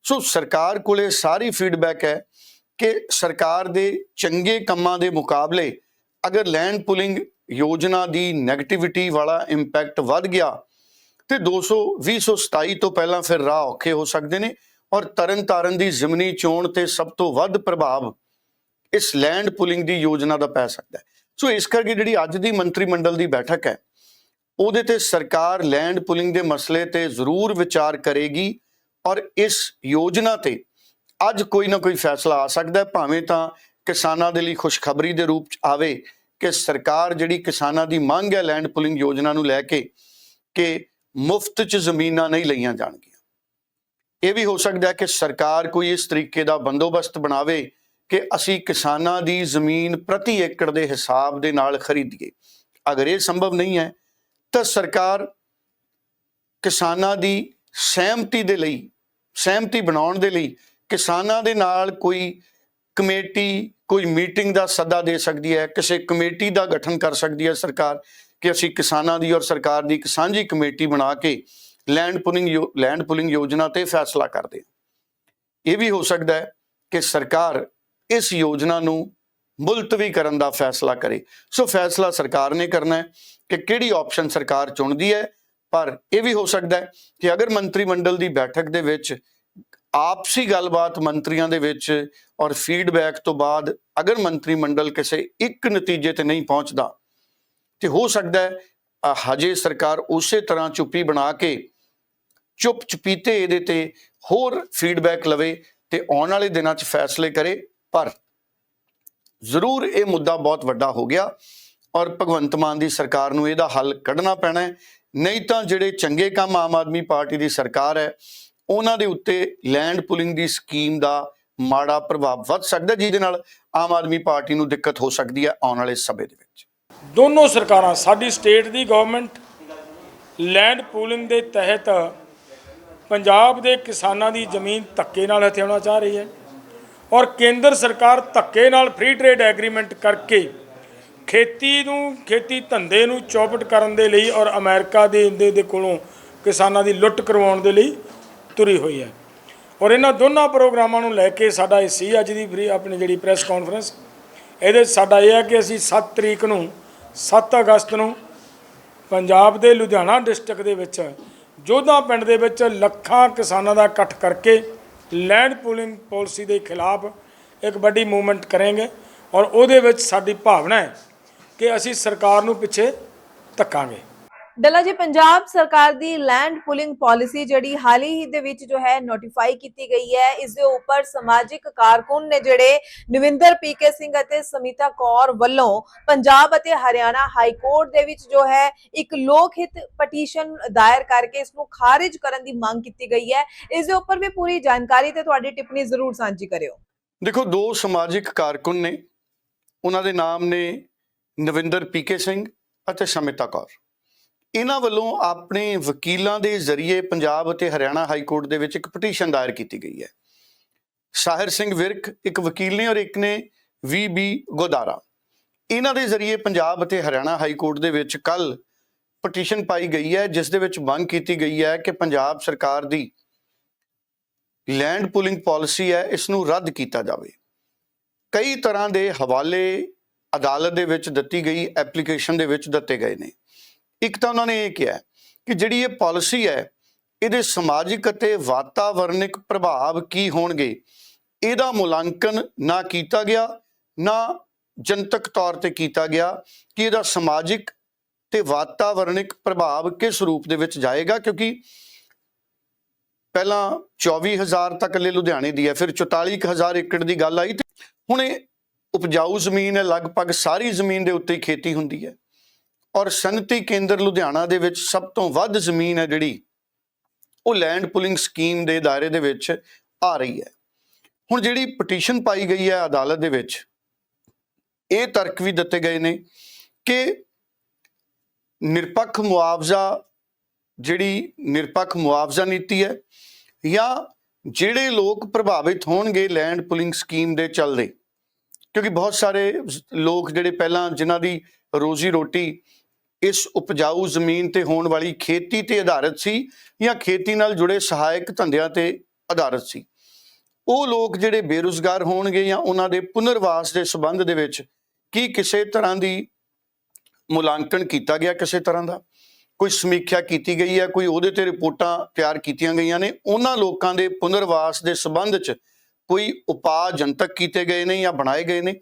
ਸੋ ਸਰਕਾਰ ਕੋਲੇ ਸਾਰੀ ਫੀਡਬੈਕ ਹੈ ਕਿ ਸਰਕਾਰ ਦੇ ਚੰਗੇ ਕੰਮਾਂ ਦੇ ਮੁਕਾਬਲੇ ਅਗਰ ਲੈਂਡ ਪੁਲਿੰਗ ਯੋਜਨਾ ਦੀ 네ਗੇਟਿਵਿਟੀ ਵਾਲਾ ਇੰਪੈਕਟ ਵੱਧ ਗਿਆ, ਤੇ 200 2027 ਤੋਂ ਪਹਿਲਾਂ ਫਿਰ ਰਾਹ ਔਖੇ ਹੋ ਸਕਦੇ ਨੇ ਔਰ ਤਰਨ ਤਾਰਨ ਦੀ ਜ਼ਿਮਨੀ ਚੋਣ ਤੇ ਸਭ ਤੋਂ ਵੱਧ ਪ੍ਰਭਾਵ ਇਸ ਲੈਂਡ ਪੁਲਿੰਗ ਦੀ ਯੋਜਨਾ ਦਾ ਪੈ ਸਕਦਾ ਹੈ। ਸੋ ਇਸ ਕਰਕੇ ਜਿਹੜੀ ਅੱਜ ਦੀ ਮੰਤਰੀ ਮੰਡਲ ਦੀ ਬੈਠਕ ਹੈ, ਉਹਦੇ ਤੇ ਸਰਕਾਰ ਲੈਂਡ ਪੁਲਿੰਗ ਦੇ ਮਸਲੇ ਤੇ ਜ਼ਰੂਰ ਵਿਚਾਰ ਕਰੇਗੀ ਔਰ ਇਸ ਯੋਜਨਾ ਤੇ ਅੱਜ ਕੋਈ ਨਾ ਕੋਈ ਫੈਸਲਾ ਆ ਸਕਦਾ ਭਾਵੇਂ ਤਾਂ ਕਿਸਾਨਾਂ ਦੇ ਲਈ ਖੁਸ਼ਖਬਰੀ ਦੇ ਰੂਪ ਚ ਆਵੇ ਕਿ ਸਰਕਾਰ ਜਿਹੜੀ ਕਿਸਾਨਾਂ ਦੀ ਮੰਗ ਹੈ ਲੈਂਡ ਪੁਲਿੰਗ ਯੋਜਨਾ ਨੂੰ ਲੈ ਕੇ, ਕਿ ਮੁਫਤ ਚ ਜ਼ਮੀਨਾਂ ਨਹੀਂ ਲਈਆਂ ਜਾਣਗੀਆਂ। ਇਹ ਵੀ ਹੋ ਸਕਦਾ ਹੈ ਕਿ ਸਰਕਾਰ ਕੋਈ ਇਸ ਤਰੀਕੇ ਦਾ ਬੰਦੋਬਸਤ ਬਣਾਵੇ ਕਿ ਅਸੀਂ ਕਿਸਾਨਾਂ ਦੀ ਜ਼ਮੀਨ ਪ੍ਰਤੀ ਏਕੜ ਦੇ ਹਿਸਾਬ ਦੇ ਨਾਲ ਖਰੀਦੀਏ। ਅਗਰ ਇਹ ਸੰਭਵ ਨਹੀਂ ਹੈ, ਤਾਂ ਸਰਕਾਰ ਕਿਸਾਨਾਂ ਦੀ ਸਹਿਮਤੀ ਦੇ ਲਈ, ਸਹਿਮਤੀ ਬਣਾਉਣ ਦੇ ਲਈ ਕਿਸਾਨਾਂ ਦੇ ਨਾਲ ਕੋਈ ਕਮੇਟੀ, ਕੋਈ ਮੀਟਿੰਗ ਦਾ ਸੱਦਾ ਦੇ ਸਕਦੀ ਹੈ, ਕਿਸੇ ਕਮੇਟੀ ਦਾ ਗਠਨ ਕਰ ਸਕਦੀ ਹੈ ਸਰਕਾਰ ਕਿ ਅਸੀਂ ਕਿਸਾਨਾਂ ਦੀ ਔਰ ਸਰਕਾਰ ਦੀ ਇੱਕ ਸਾਂਝੀ ਕਮੇਟੀ ਬਣਾ ਕੇ ਲੈਂਡ ਪੁਲਿੰਗ ਲੈਂਡ ਪੁਲਿੰਗ ਯੋਜਨਾ ਤੇ ਫੈਸਲਾ ਕਰਦੇ ਹਾਂ। ਇਹ ਵੀ ਹੋ ਸਕਦਾ ਹੈ ਕਿ ਸਰਕਾਰ ਇਸ ਯੋਜਨਾ ਨੂੰ ਮੁਲਤਵੀ ਕਰਨ ਦਾ ਫੈਸਲਾ ਕਰੇ। ਸੋ ਫੈਸਲਾ ਸਰਕਾਰ ਨੇ ਕਰਨਾ ਹੈ ਕਿ ਕਿਹੜੀ ਆਪਸ਼ਨ ਸਰਕਾਰ ਚੁਣਦੀ ਹੈ, ਪਰ ਇਹ ਵੀ ਹੋ ਸਕਦਾ ਹੈ ਕਿ ਅਗਰ ਮੰਤਰੀ ਮੰਡਲ ਦੀ ਬੈਠਕ ਦੇ ਵਿੱਚ ਆਪਸੀ ਗੱਲਬਾਤ ਮੰਤਰੀਆਂ ਦੇ ਵਿੱਚ ਔਰ ਫੀਡਬੈਕ ਤੋਂ ਬਾਅਦ ਅਗਰ ਮੰਤਰੀ ਮੰਡਲ ਕਿਸੇ ਇੱਕ ਨਤੀਜੇ ਤੇ ਨਹੀਂ ਪਹੁੰਚਦਾ, ਤੇ ਹੋ ਸਕਦਾ ਹੈ ਹਜੇ ਸਰਕਾਰ ਉਸੇ ਤਰ੍ਹਾਂ ਚੁੱਪੀ ਬਣਾ ਕੇ ਚੁੱਪ ਚੁਪੀਤੇ ਇਹਦੇ ਤੇ ਹੋਰ ਫੀਡਬੈਕ ਲਵੇ ਤੇ ਆਉਣ ਵਾਲੇ ਦਿਨਾਂ 'ਚ ਫੈਸਲੇ ਕਰੇ। ਪਰ ਜ਼ਰੂਰ ਇਹ ਮੁੱਦਾ ਬਹੁਤ ਵੱਡਾ ਹੋ ਗਿਆ ਔਰ ਭਗਵੰਤ ਮਾਨ ਦੀ ਸਰਕਾਰ ਨੂੰ ਇਹਦਾ ਹੱਲ ਕੱਢਣਾ ਪੈਣਾ ਹੈ। ਨਹੀਂ ਤਾਂ ਜਿਹੜੇ ਚੰਗੇ ਕੰਮ ਆਮ ਆਦਮੀ ਪਾਰਟੀ ਦੀ ਸਰਕਾਰ ਹੈ, ਉਹਨਾਂ ਦੇ ਉੱਤੇ ਲੈਂਡ ਪੁਲਿੰਗ ਦੀ ਸਕੀਮ ਦਾ ਮਾੜਾ ਪ੍ਰਭਾਵ ਵੱਧ ਸਕਦਾ ਜਿਹਦੇ ਨਾਲ ਆਮ ਆਦਮੀ ਪਾਰਟੀ ਨੂੰ ਦਿੱਕਤ ਹੋ ਸਕਦੀ ਹੈ ਆਉਣ ਵਾਲੇ ਸਮੇਂ ਦੇ ਵਿੱਚ। ਦੋਨੋਂ ਸਰਕਾਰਾਂ, ਸਾਡੀ ਸਟੇਟ ਦੀ ਗਵਰਨਮੈਂਟ ਲੈਂਡ ਪੂਲਿੰਗ ਦੇ ਤਹਿਤ ਪੰਜਾਬ ਦੇ ਕਿਸਾਨਾਂ ਦੀ ਜ਼ਮੀਨ ਧੱਕੇ ਨਾਲ ਹਥਿਆਉਣਾ ਚਾਹ ਰਹੀ ਹੈ। ਔਰ ਕੇਂਦਰ ਸਰਕਾਰ ਧੱਕੇ ਨਾਲ ਫ੍ਰੀ ਟ੍ਰੇਡ ਐਗਰੀਮੈਂਟ ਕਰਕੇ ਖੇਤੀ ਨੂੰ, ਖੇਤੀ ਧੰਦੇ ਨੂੰ ਚੌਪਟ ਕਰਨ ਦੇ ਲਈ ਔਰ ਅਮਰੀਕਾ ਦੇ ਦੇ ਕੋਲੋਂ ਕਿਸਾਨਾਂ ਦੀ ਲੁੱਟ ਕਰਵਾਉਣ ਦੇ ਲਈ ਤੁਰੀ ਹੋਈ ਹੈ। ਔਰ ਇਹਨਾਂ ਦੋਨਾਂ ਪ੍ਰੋਗਰਾਮਾਂ ਨੂੰ ਲੈ ਕੇ ਸਾਡਾ ਇਹ ਸੀ ਅੱਜ ਦੀ ਫਰੀ ਆਪਣੀ ਜਿਹੜੀ ਪ੍ਰੈਸ ਕਾਨਫਰੰਸ ਇਹਦੇ 'ਚ ਸਾਡਾ ਇਹ ਹੈ ਕਿ ਅਸੀਂ 7 ਤਰੀਕ ਨੂੰ 7 ਅਗਸਤ ਨੂੰ ਪੰਜਾਬ ਦੇ ਲੁਧਿਆਣਾ ਡਿਸਟ੍ਰਿਕਟ ਦੇ ਵਿੱਚ, ਜੋਧਾ ਪਿੰਡ ਦੇ ਵਿੱਚ ਲੱਖਾਂ ਕਿਸਾਨਾਂ ਦਾ ਇਕੱਠ ਕਰਕੇ ਲੈਂਡ ਪੂਲਿੰਗ ਪਾਲਿਸੀ ਦੇ ਖਿਲਾਫ ਇੱਕ ਵੱਡੀ ਮੂਵਮੈਂਟ ਕਰਾਂਗੇ ਔਰ ਉਹਦੇ ਵਿੱਚ ਸਾਡੀ ਭਾਵਨਾ ਹੈ ਕਿ ਅਸੀਂ ਸਰਕਾਰ ਨੂੰ ਪਿੱਛੇ ਧੱਕਾਂਗੇ। ਡੱਲਾ ਜੀ, ਪੰਜਾਬ ਸਰਕਾਰ ਦੀ ਲੈਂਡ ਪੁਲਿੰਗ ਪਾਲਿਸੀ ਜਿਹੜੀ ਹਾਲ ਹੀ ਦੇ ਵਿੱਚ ਜੋ ਹੈ ਨੋਟੀਫਾਈ ਕੀਤੀ ਗਈ ਹੈ, ਇਸ ਦੇ ਉੱਪਰ ਸਮਾਜਿਕ ਕਾਰਕੁਨ ਨੇ ਜਿਹੜੇ ਨਵਿੰਦਰ ਪੀਕੇ ਸਿੰਘ ਅਤੇ ਸਮਿਤਾ ਕੌਰ ਵੱਲੋਂ ਪੰਜਾਬ ਅਤੇ ਹਰਿਆਣਾ ਹਾਈ ਕੋਰਟ ਦੇ ਵਿੱਚ ਜੋ ਹੈ ਇੱਕ ਲੋਕ ਹਿੱਤ ਪਟੀਸ਼ਨ ਦਾਇਰ ਕਰਕੇ ਇਸ ਨੂੰ ਖਾਰਿਜ ਕਰਨ ਦੀ ਮੰਗ ਕੀਤੀ ਗਈ ਹੈ। ਇਸ ਦੇ ਉੱਪਰ ਵੀ ਪੂਰੀ ਜਾਣਕਾਰੀ ਤੇ ਤੁਹਾਡੀ ਟਿੱਪਣੀ ਜ਼ਰੂਰ ਸਾਂਝੀ ਕਰਿਓ। ਦੇਖੋ, ਦੋ ਸਮਾਜਿਕ ਕਾਰਕੁਨ ਨੇ। ਉਹਨਾਂ ਦੇ ਨਾਮ ਨੇ ਨਵਿੰਦਰ ਪੀਕੇ ਸਿੰਘ ਅਤੇ ਸਮਿਤਾ ਕੌਰ। ਇਹਨਾਂ ਵੱਲੋਂ ਆਪਣੇ ਵਕੀਲਾਂ ਦੇ ਜ਼ਰੀਏ ਪੰਜਾਬ ਅਤੇ ਹਰਿਆਣਾ ਹਾਈ ਕੋਰਟ ਦੇ ਵਿੱਚ ਇੱਕ ਪਟੀਸ਼ਨ ਦਾਇਰ ਕੀਤੀ ਗਈ ਹੈ। ਸਾਹਿਰ ਸਿੰਘ ਵਿਰਕ, ਇੱਕ ਵਕੀਲ ਨੇ ਔਰ ਇੱਕ ਨੇ ਵੀ ਬੀ ਗੋਦਾਰਾ। ਇਹਨਾਂ ਦੇ ਜ਼ਰੀਏ ਪੰਜਾਬ ਅਤੇ ਹਰਿਆਣਾ ਹਾਈ ਕੋਰਟ ਦੇ ਵਿੱਚ ਕੱਲ ਪਟੀਸ਼ਨ ਪਾਈ ਗਈ ਹੈ, ਜਿਸ ਦੇ ਵਿੱਚ ਮੰਗ ਕੀਤੀ ਗਈ ਹੈ ਕਿ ਪੰਜਾਬ ਸਰਕਾਰ ਦੀ ਲੈਂਡ ਪੁਲਿੰਗ ਪਾਲਿਸੀ ਹੈ, ਇਸ ਨੂੰ ਰੱਦ ਕੀਤਾ ਜਾਵੇ। ਕਈ ਤਰ੍ਹਾਂ ਦੇ ਹਵਾਲੇ ਅਦਾਲਤ ਦੇ ਵਿੱਚ ਦਿੱਤੀ ਗਈ ਐਪਲੀਕੇਸ਼ਨ ਦੇ ਵਿੱਚ ਦਿੱਤੇ ਗਏ ਨੇ। ਇੱਕ ਤਾਂ ਉਹਨਾਂ ਨੇ ਇਹ ਕਿਹਾ ਕਿ ਜਿਹੜੀ ਇਹ ਪਾਲਿਸੀ ਹੈ, ਇਹਦੇ ਸਮਾਜਿਕ ਅਤੇ ਵਾਤਾਵਰਣਿਕ ਪ੍ਰਭਾਵ ਕੀ ਹੋਣਗੇ? ਇਹਦਾ ਮੁਲਾਂਕਣ ਨਾ ਕੀਤਾ ਗਿਆ, ਨਾ ਜਨਤਕ ਤੌਰ ਤੇ ਕੀਤਾ ਗਿਆ ਕਿ ਇਹਦਾ ਸਮਾਜਿਕ ਤੇ ਵਾਤਾਵਰਣਿਕ ਪ੍ਰਭਾਵ ਕਿਸ ਰੂਪ ਦੇ ਵਿੱਚ ਜਾਏਗਾ? ਕਿਉਂਕਿ ਪਹਿਲਾਂ 24000 ਤੱਕ ਲੈ ਲੁਧਿਆਣੇ ਦੀ ਹੈ, ਫਿਰ 44000 ਏਕੜ ਦੀ ਗੱਲ ਆਈ ਤੇ ਹੁਣ ਇਹ ਉਪਜਾਊ ਜ਼ਮੀਨ ਹੈ, ਲਗਭਗ ਸਾਰੀ ਜ਼ਮੀਨ ਦੇ ਉੱਤੇ ਖੇਤੀ ਹੁੰਦੀ ਹੈ। ਔਰ ਸੰਗਤੀ ਕੇਂਦਰ ਲੁਧਿਆਣਾ ਦੇ ਵਿੱਚ ਸਭ ਤੋਂ ਵੱਧ ਜ਼ਮੀਨ ਹੈ ਜਿਹੜੀ, ਉਹ ਲੈਂਡ ਪੁਲਿੰਗ ਸਕੀਮ ਦੇ ਦਾਇਰੇ ਦੇ ਵਿੱਚ ਆ ਰਹੀ ਹੈ। ਹੁਣ ਜਿਹੜੀ ਪਟੀਸ਼ਨ ਪਾਈ ਗਈ ਹੈ ਅਦਾਲਤ ਦੇ ਵਿੱਚ, ਇਹ ਤਰਕ ਵੀ ਦਿੱਤੇ ਗਏ ਨੇ ਕਿ ਨਿਰਪੱਖ ਮੁਆਵਜ਼ਾ, ਜਿਹੜੀ ਨਿਰਪੱਖ ਮੁਆਵਜ਼ਾ ਨੀਤੀ ਹੈ, ਜਾਂ ਜਿਹੜੇ ਲੋਕ ਪ੍ਰਭਾਵਿਤ ਹੋਣਗੇ ਲੈਂਡ ਪੁਲਿੰਗ ਸਕੀਮ ਦੇ ਚੱਲਦੇ, ਕਿਉਂਕਿ ਬਹੁਤ ਸਾਰੇ ਲੋਕ ਜਿਹੜੇ ਪਹਿਲਾਂ ਜਿਨ੍ਹਾਂ ਦੀ ਰੋਜ਼ੀ ਰੋਟੀ ਇਸ ਉਪਜਾਊ ਜ਼ਮੀਨ ਤੇ ਹੋਣ ਵਾਲੀ ਖੇਤੀ ਤੇ ਆਧਾਰਿਤ ਸੀ ਜਾਂ ਖੇਤੀ ਨਾਲ ਜੁੜੇ ਸਹਾਇਕ ਧੰਦਿਆਂ ਤੇ ਆਧਾਰਿਤ ਸੀ? ਉਹ ਲੋਕ ਜਿਹੜੇ ਬੇਰੁਜ਼ਗਾਰ ਹੋਣਗੇ ਜਾਂ ਉਹਨਾਂ ਦੇ ਪੁਨਰਵਾਸ ਦੇ ਸਬੰਧ ਦੇ ਵਿੱਚ ਕੀ ਕਿਸੇ ਤਰ੍ਹਾਂ ਦੀ ਮੁਲਾਂਕਣ ਕੀਤਾ ਗਿਆ ਕਿਸੇ ਤਰ੍ਹਾਂ ਦਾ? ਕੋਈ ਸਮੀਖਿਆ ਕੀਤੀ ਗਈ ਹੈ? ਕੋਈ ਉਹਦੇ ਤੇ ਰਿਪੋਰਟਾਂ ਤਿਆਰ ਕੀਤੀਆਂ ਗਈਆਂ ਨੇ? ਉਹਨਾਂ ਲੋਕਾਂ ਦੇ ਪੁਨਰਵਾਸ ਦੇ ਸਬੰਧ 'ਚ ਕੋਈ ਉਪਾਅ ਜਨਤਕ ਕੀਤੇ ਗਏ ਨੇ ਜਾਂ ਬਣਾਏ ਗਏ ਨੇ?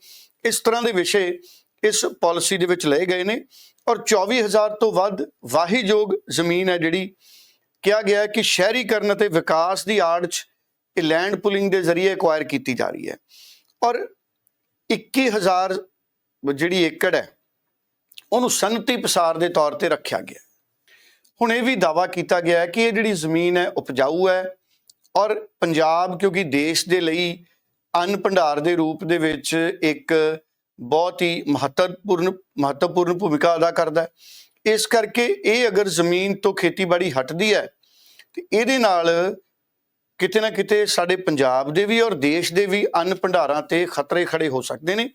ਇਸ ਤਰ੍ਹਾਂ ਦੇ ਵਿਸ਼ੇ ਇਸ ਪਾਲਿਸੀ ਦੇ ਵਿੱਚ ਲਏ ਗਏ ਨੇ ਔਰ 24000 ਤੋਂ ਵੱਧ ਵਾਹੀਯੋਗ ਜ਼ਮੀਨ ਹੈ ਜਿਹੜੀ। ਕਿਹਾ ਗਿਆ ਕਿ ਸ਼ਹਿਰੀਕਰਨ ਅਤੇ ਵਿਕਾਸ ਦੀ ਆੜ 'ਚ ਇਹ ਲੈਂਡ ਪੁਲਿੰਗ ਦੇ ਜ਼ਰੀਏ ਐਕਵਾਇਰ ਕੀਤੀ ਜਾ ਰਹੀ ਹੈ। ਔਰ 21000 ਜਿਹੜੀ ਏਕੜ ਹੈ, ਉਹਨੂੰ ਸਨਅਤੀ ਪਸਾਰ ਦੇ ਤੌਰ ਤੇ ਰੱਖਿਆ ਗਿਆ ਹੁਣ ਇਹ ਵੀ ਦਾਵਾ ਕੀਤਾ ਗਿਆ ਹੈ ਕਿ ਇਹ ਜਿਹੜੀ ਜ਼ਮੀਨ ਹੈ, ਉਪਜਾਊ ਹੈ ਔਰ ਪੰਜਾਬ ਕਿਉਂਕਿ ਦੇਸ਼ ਦੇ ਲਈ ਅੰਨ ਭੰਡਾਰ ਦੇ ਰੂਪ ਦੇ ਵਿੱਚ ਇੱਕ ਬਹੁਤ ਹੀ ਮਹੱਤਵਪੂਰਨ ਮਹੱਤਵਪੂਰਨ ਭੂਮਿਕਾ ਅਦਾ ਕਰਦਾ ਹੈ। ਇਸ ਕਰਕੇ ਇਹ ਅਗਰ ਜ਼ਮੀਨ ਤੋਂ ਖੇਤੀਬਾੜੀ ਹਟਦੀ ਹੈ, ਤੇ ਇਹਦੇ ਨਾਲ ਕਿਤੇ ਨਾ ਕਿਤੇ ਸਾਡੇ ਪੰਜਾਬ ਦੇ ਵੀ ਔਰ ਦੇਸ਼ ਦੇ ਵੀ ਅੰਨ ਭੰਡਾਰਾਂ ਤੇ ਖਤਰੇ ਖੜੇ ਹੋ ਸਕਦੇ ਨੇ।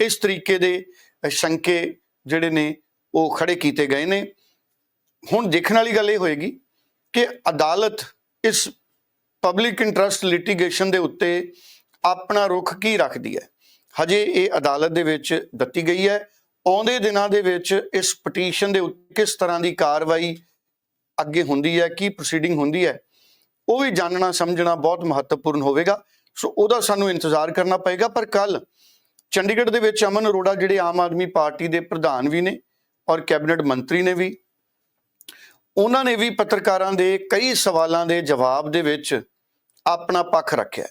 ਇਸ ਤਰੀਕੇ ਦੇ ਸ਼ੰਕੇ ਜਿਹੜੇ ਨੇ, ਉਹ ਖੜੇ ਕੀਤੇ ਗਏ ਨੇ। ਹੁਣ ਦੇਖਣ ਵਾਲੀ ਗੱਲ ਇਹ ਹੋਏਗੀ ਕਿ ਅਦਾਲਤ ਇਸ ਪਬਲਿਕ ਇੰਟਰਸਟ ਲਿਟੀਗੇਸ਼ਨ ਦੇ ਉੱਤੇ ਆਪਣਾ ਰੁਖ ਕੀ ਰੱਖਦੀ ਹੈ? ਹਜੇ ਇਹ ਅਦਾਲਤ ਦੇ ਵਿੱਚ ਦਿੱਤੀ ਗਈ ਹੈ। ਆਉਂਦੇ ਦਿਨਾਂ ਦੇ ਵਿੱਚ ਇਸ ਪਟੀਸ਼ਨ ਦੇ ਉੱਤੇ ਕਿਸ ਤਰ੍ਹਾਂ ਦੀ ਕਾਰਵਾਈ ਅੱਗੇ ਹੁੰਦੀ ਹੈ, ਕੀ ਪ੍ਰੋਸੀਡਿੰਗ ਹੁੰਦੀ ਹੈ, ਉਹ ਵੀ ਜਾਣਨਾ, ਸਮਝਣਾ ਬਹੁਤ ਮਹੱਤਵਪੂਰਨ ਹੋਵੇਗਾ। ਸੋ ਉਹਦਾ ਸਾਨੂੰ ਇੰਤਜ਼ਾਰ ਕਰਨਾ ਪਏਗਾ। ਪਰ ਕੱਲ ਚੰਡੀਗੜ੍ਹ ਦੇ ਵਿੱਚ ਅਮਨ ਅਰੋੜਾ ਜਿਹੜੇ ਆਮ ਆਦਮੀ ਪਾਰਟੀ ਦੇ ਪ੍ਰਧਾਨ ਵੀ ਨੇ ਔਰ ਕੈਬਨਿਟ ਮੰਤਰੀ ਨੇ ਵੀ, ਉਹਨਾਂ ਨੇ ਵੀ ਪੱਤਰਕਾਰਾਂ ਦੇ ਕਈ ਸਵਾਲਾਂ ਦੇ ਜਵਾਬ ਦੇ ਵਿੱਚ ਆਪਣਾ ਪੱਖ ਰੱਖਿਆ।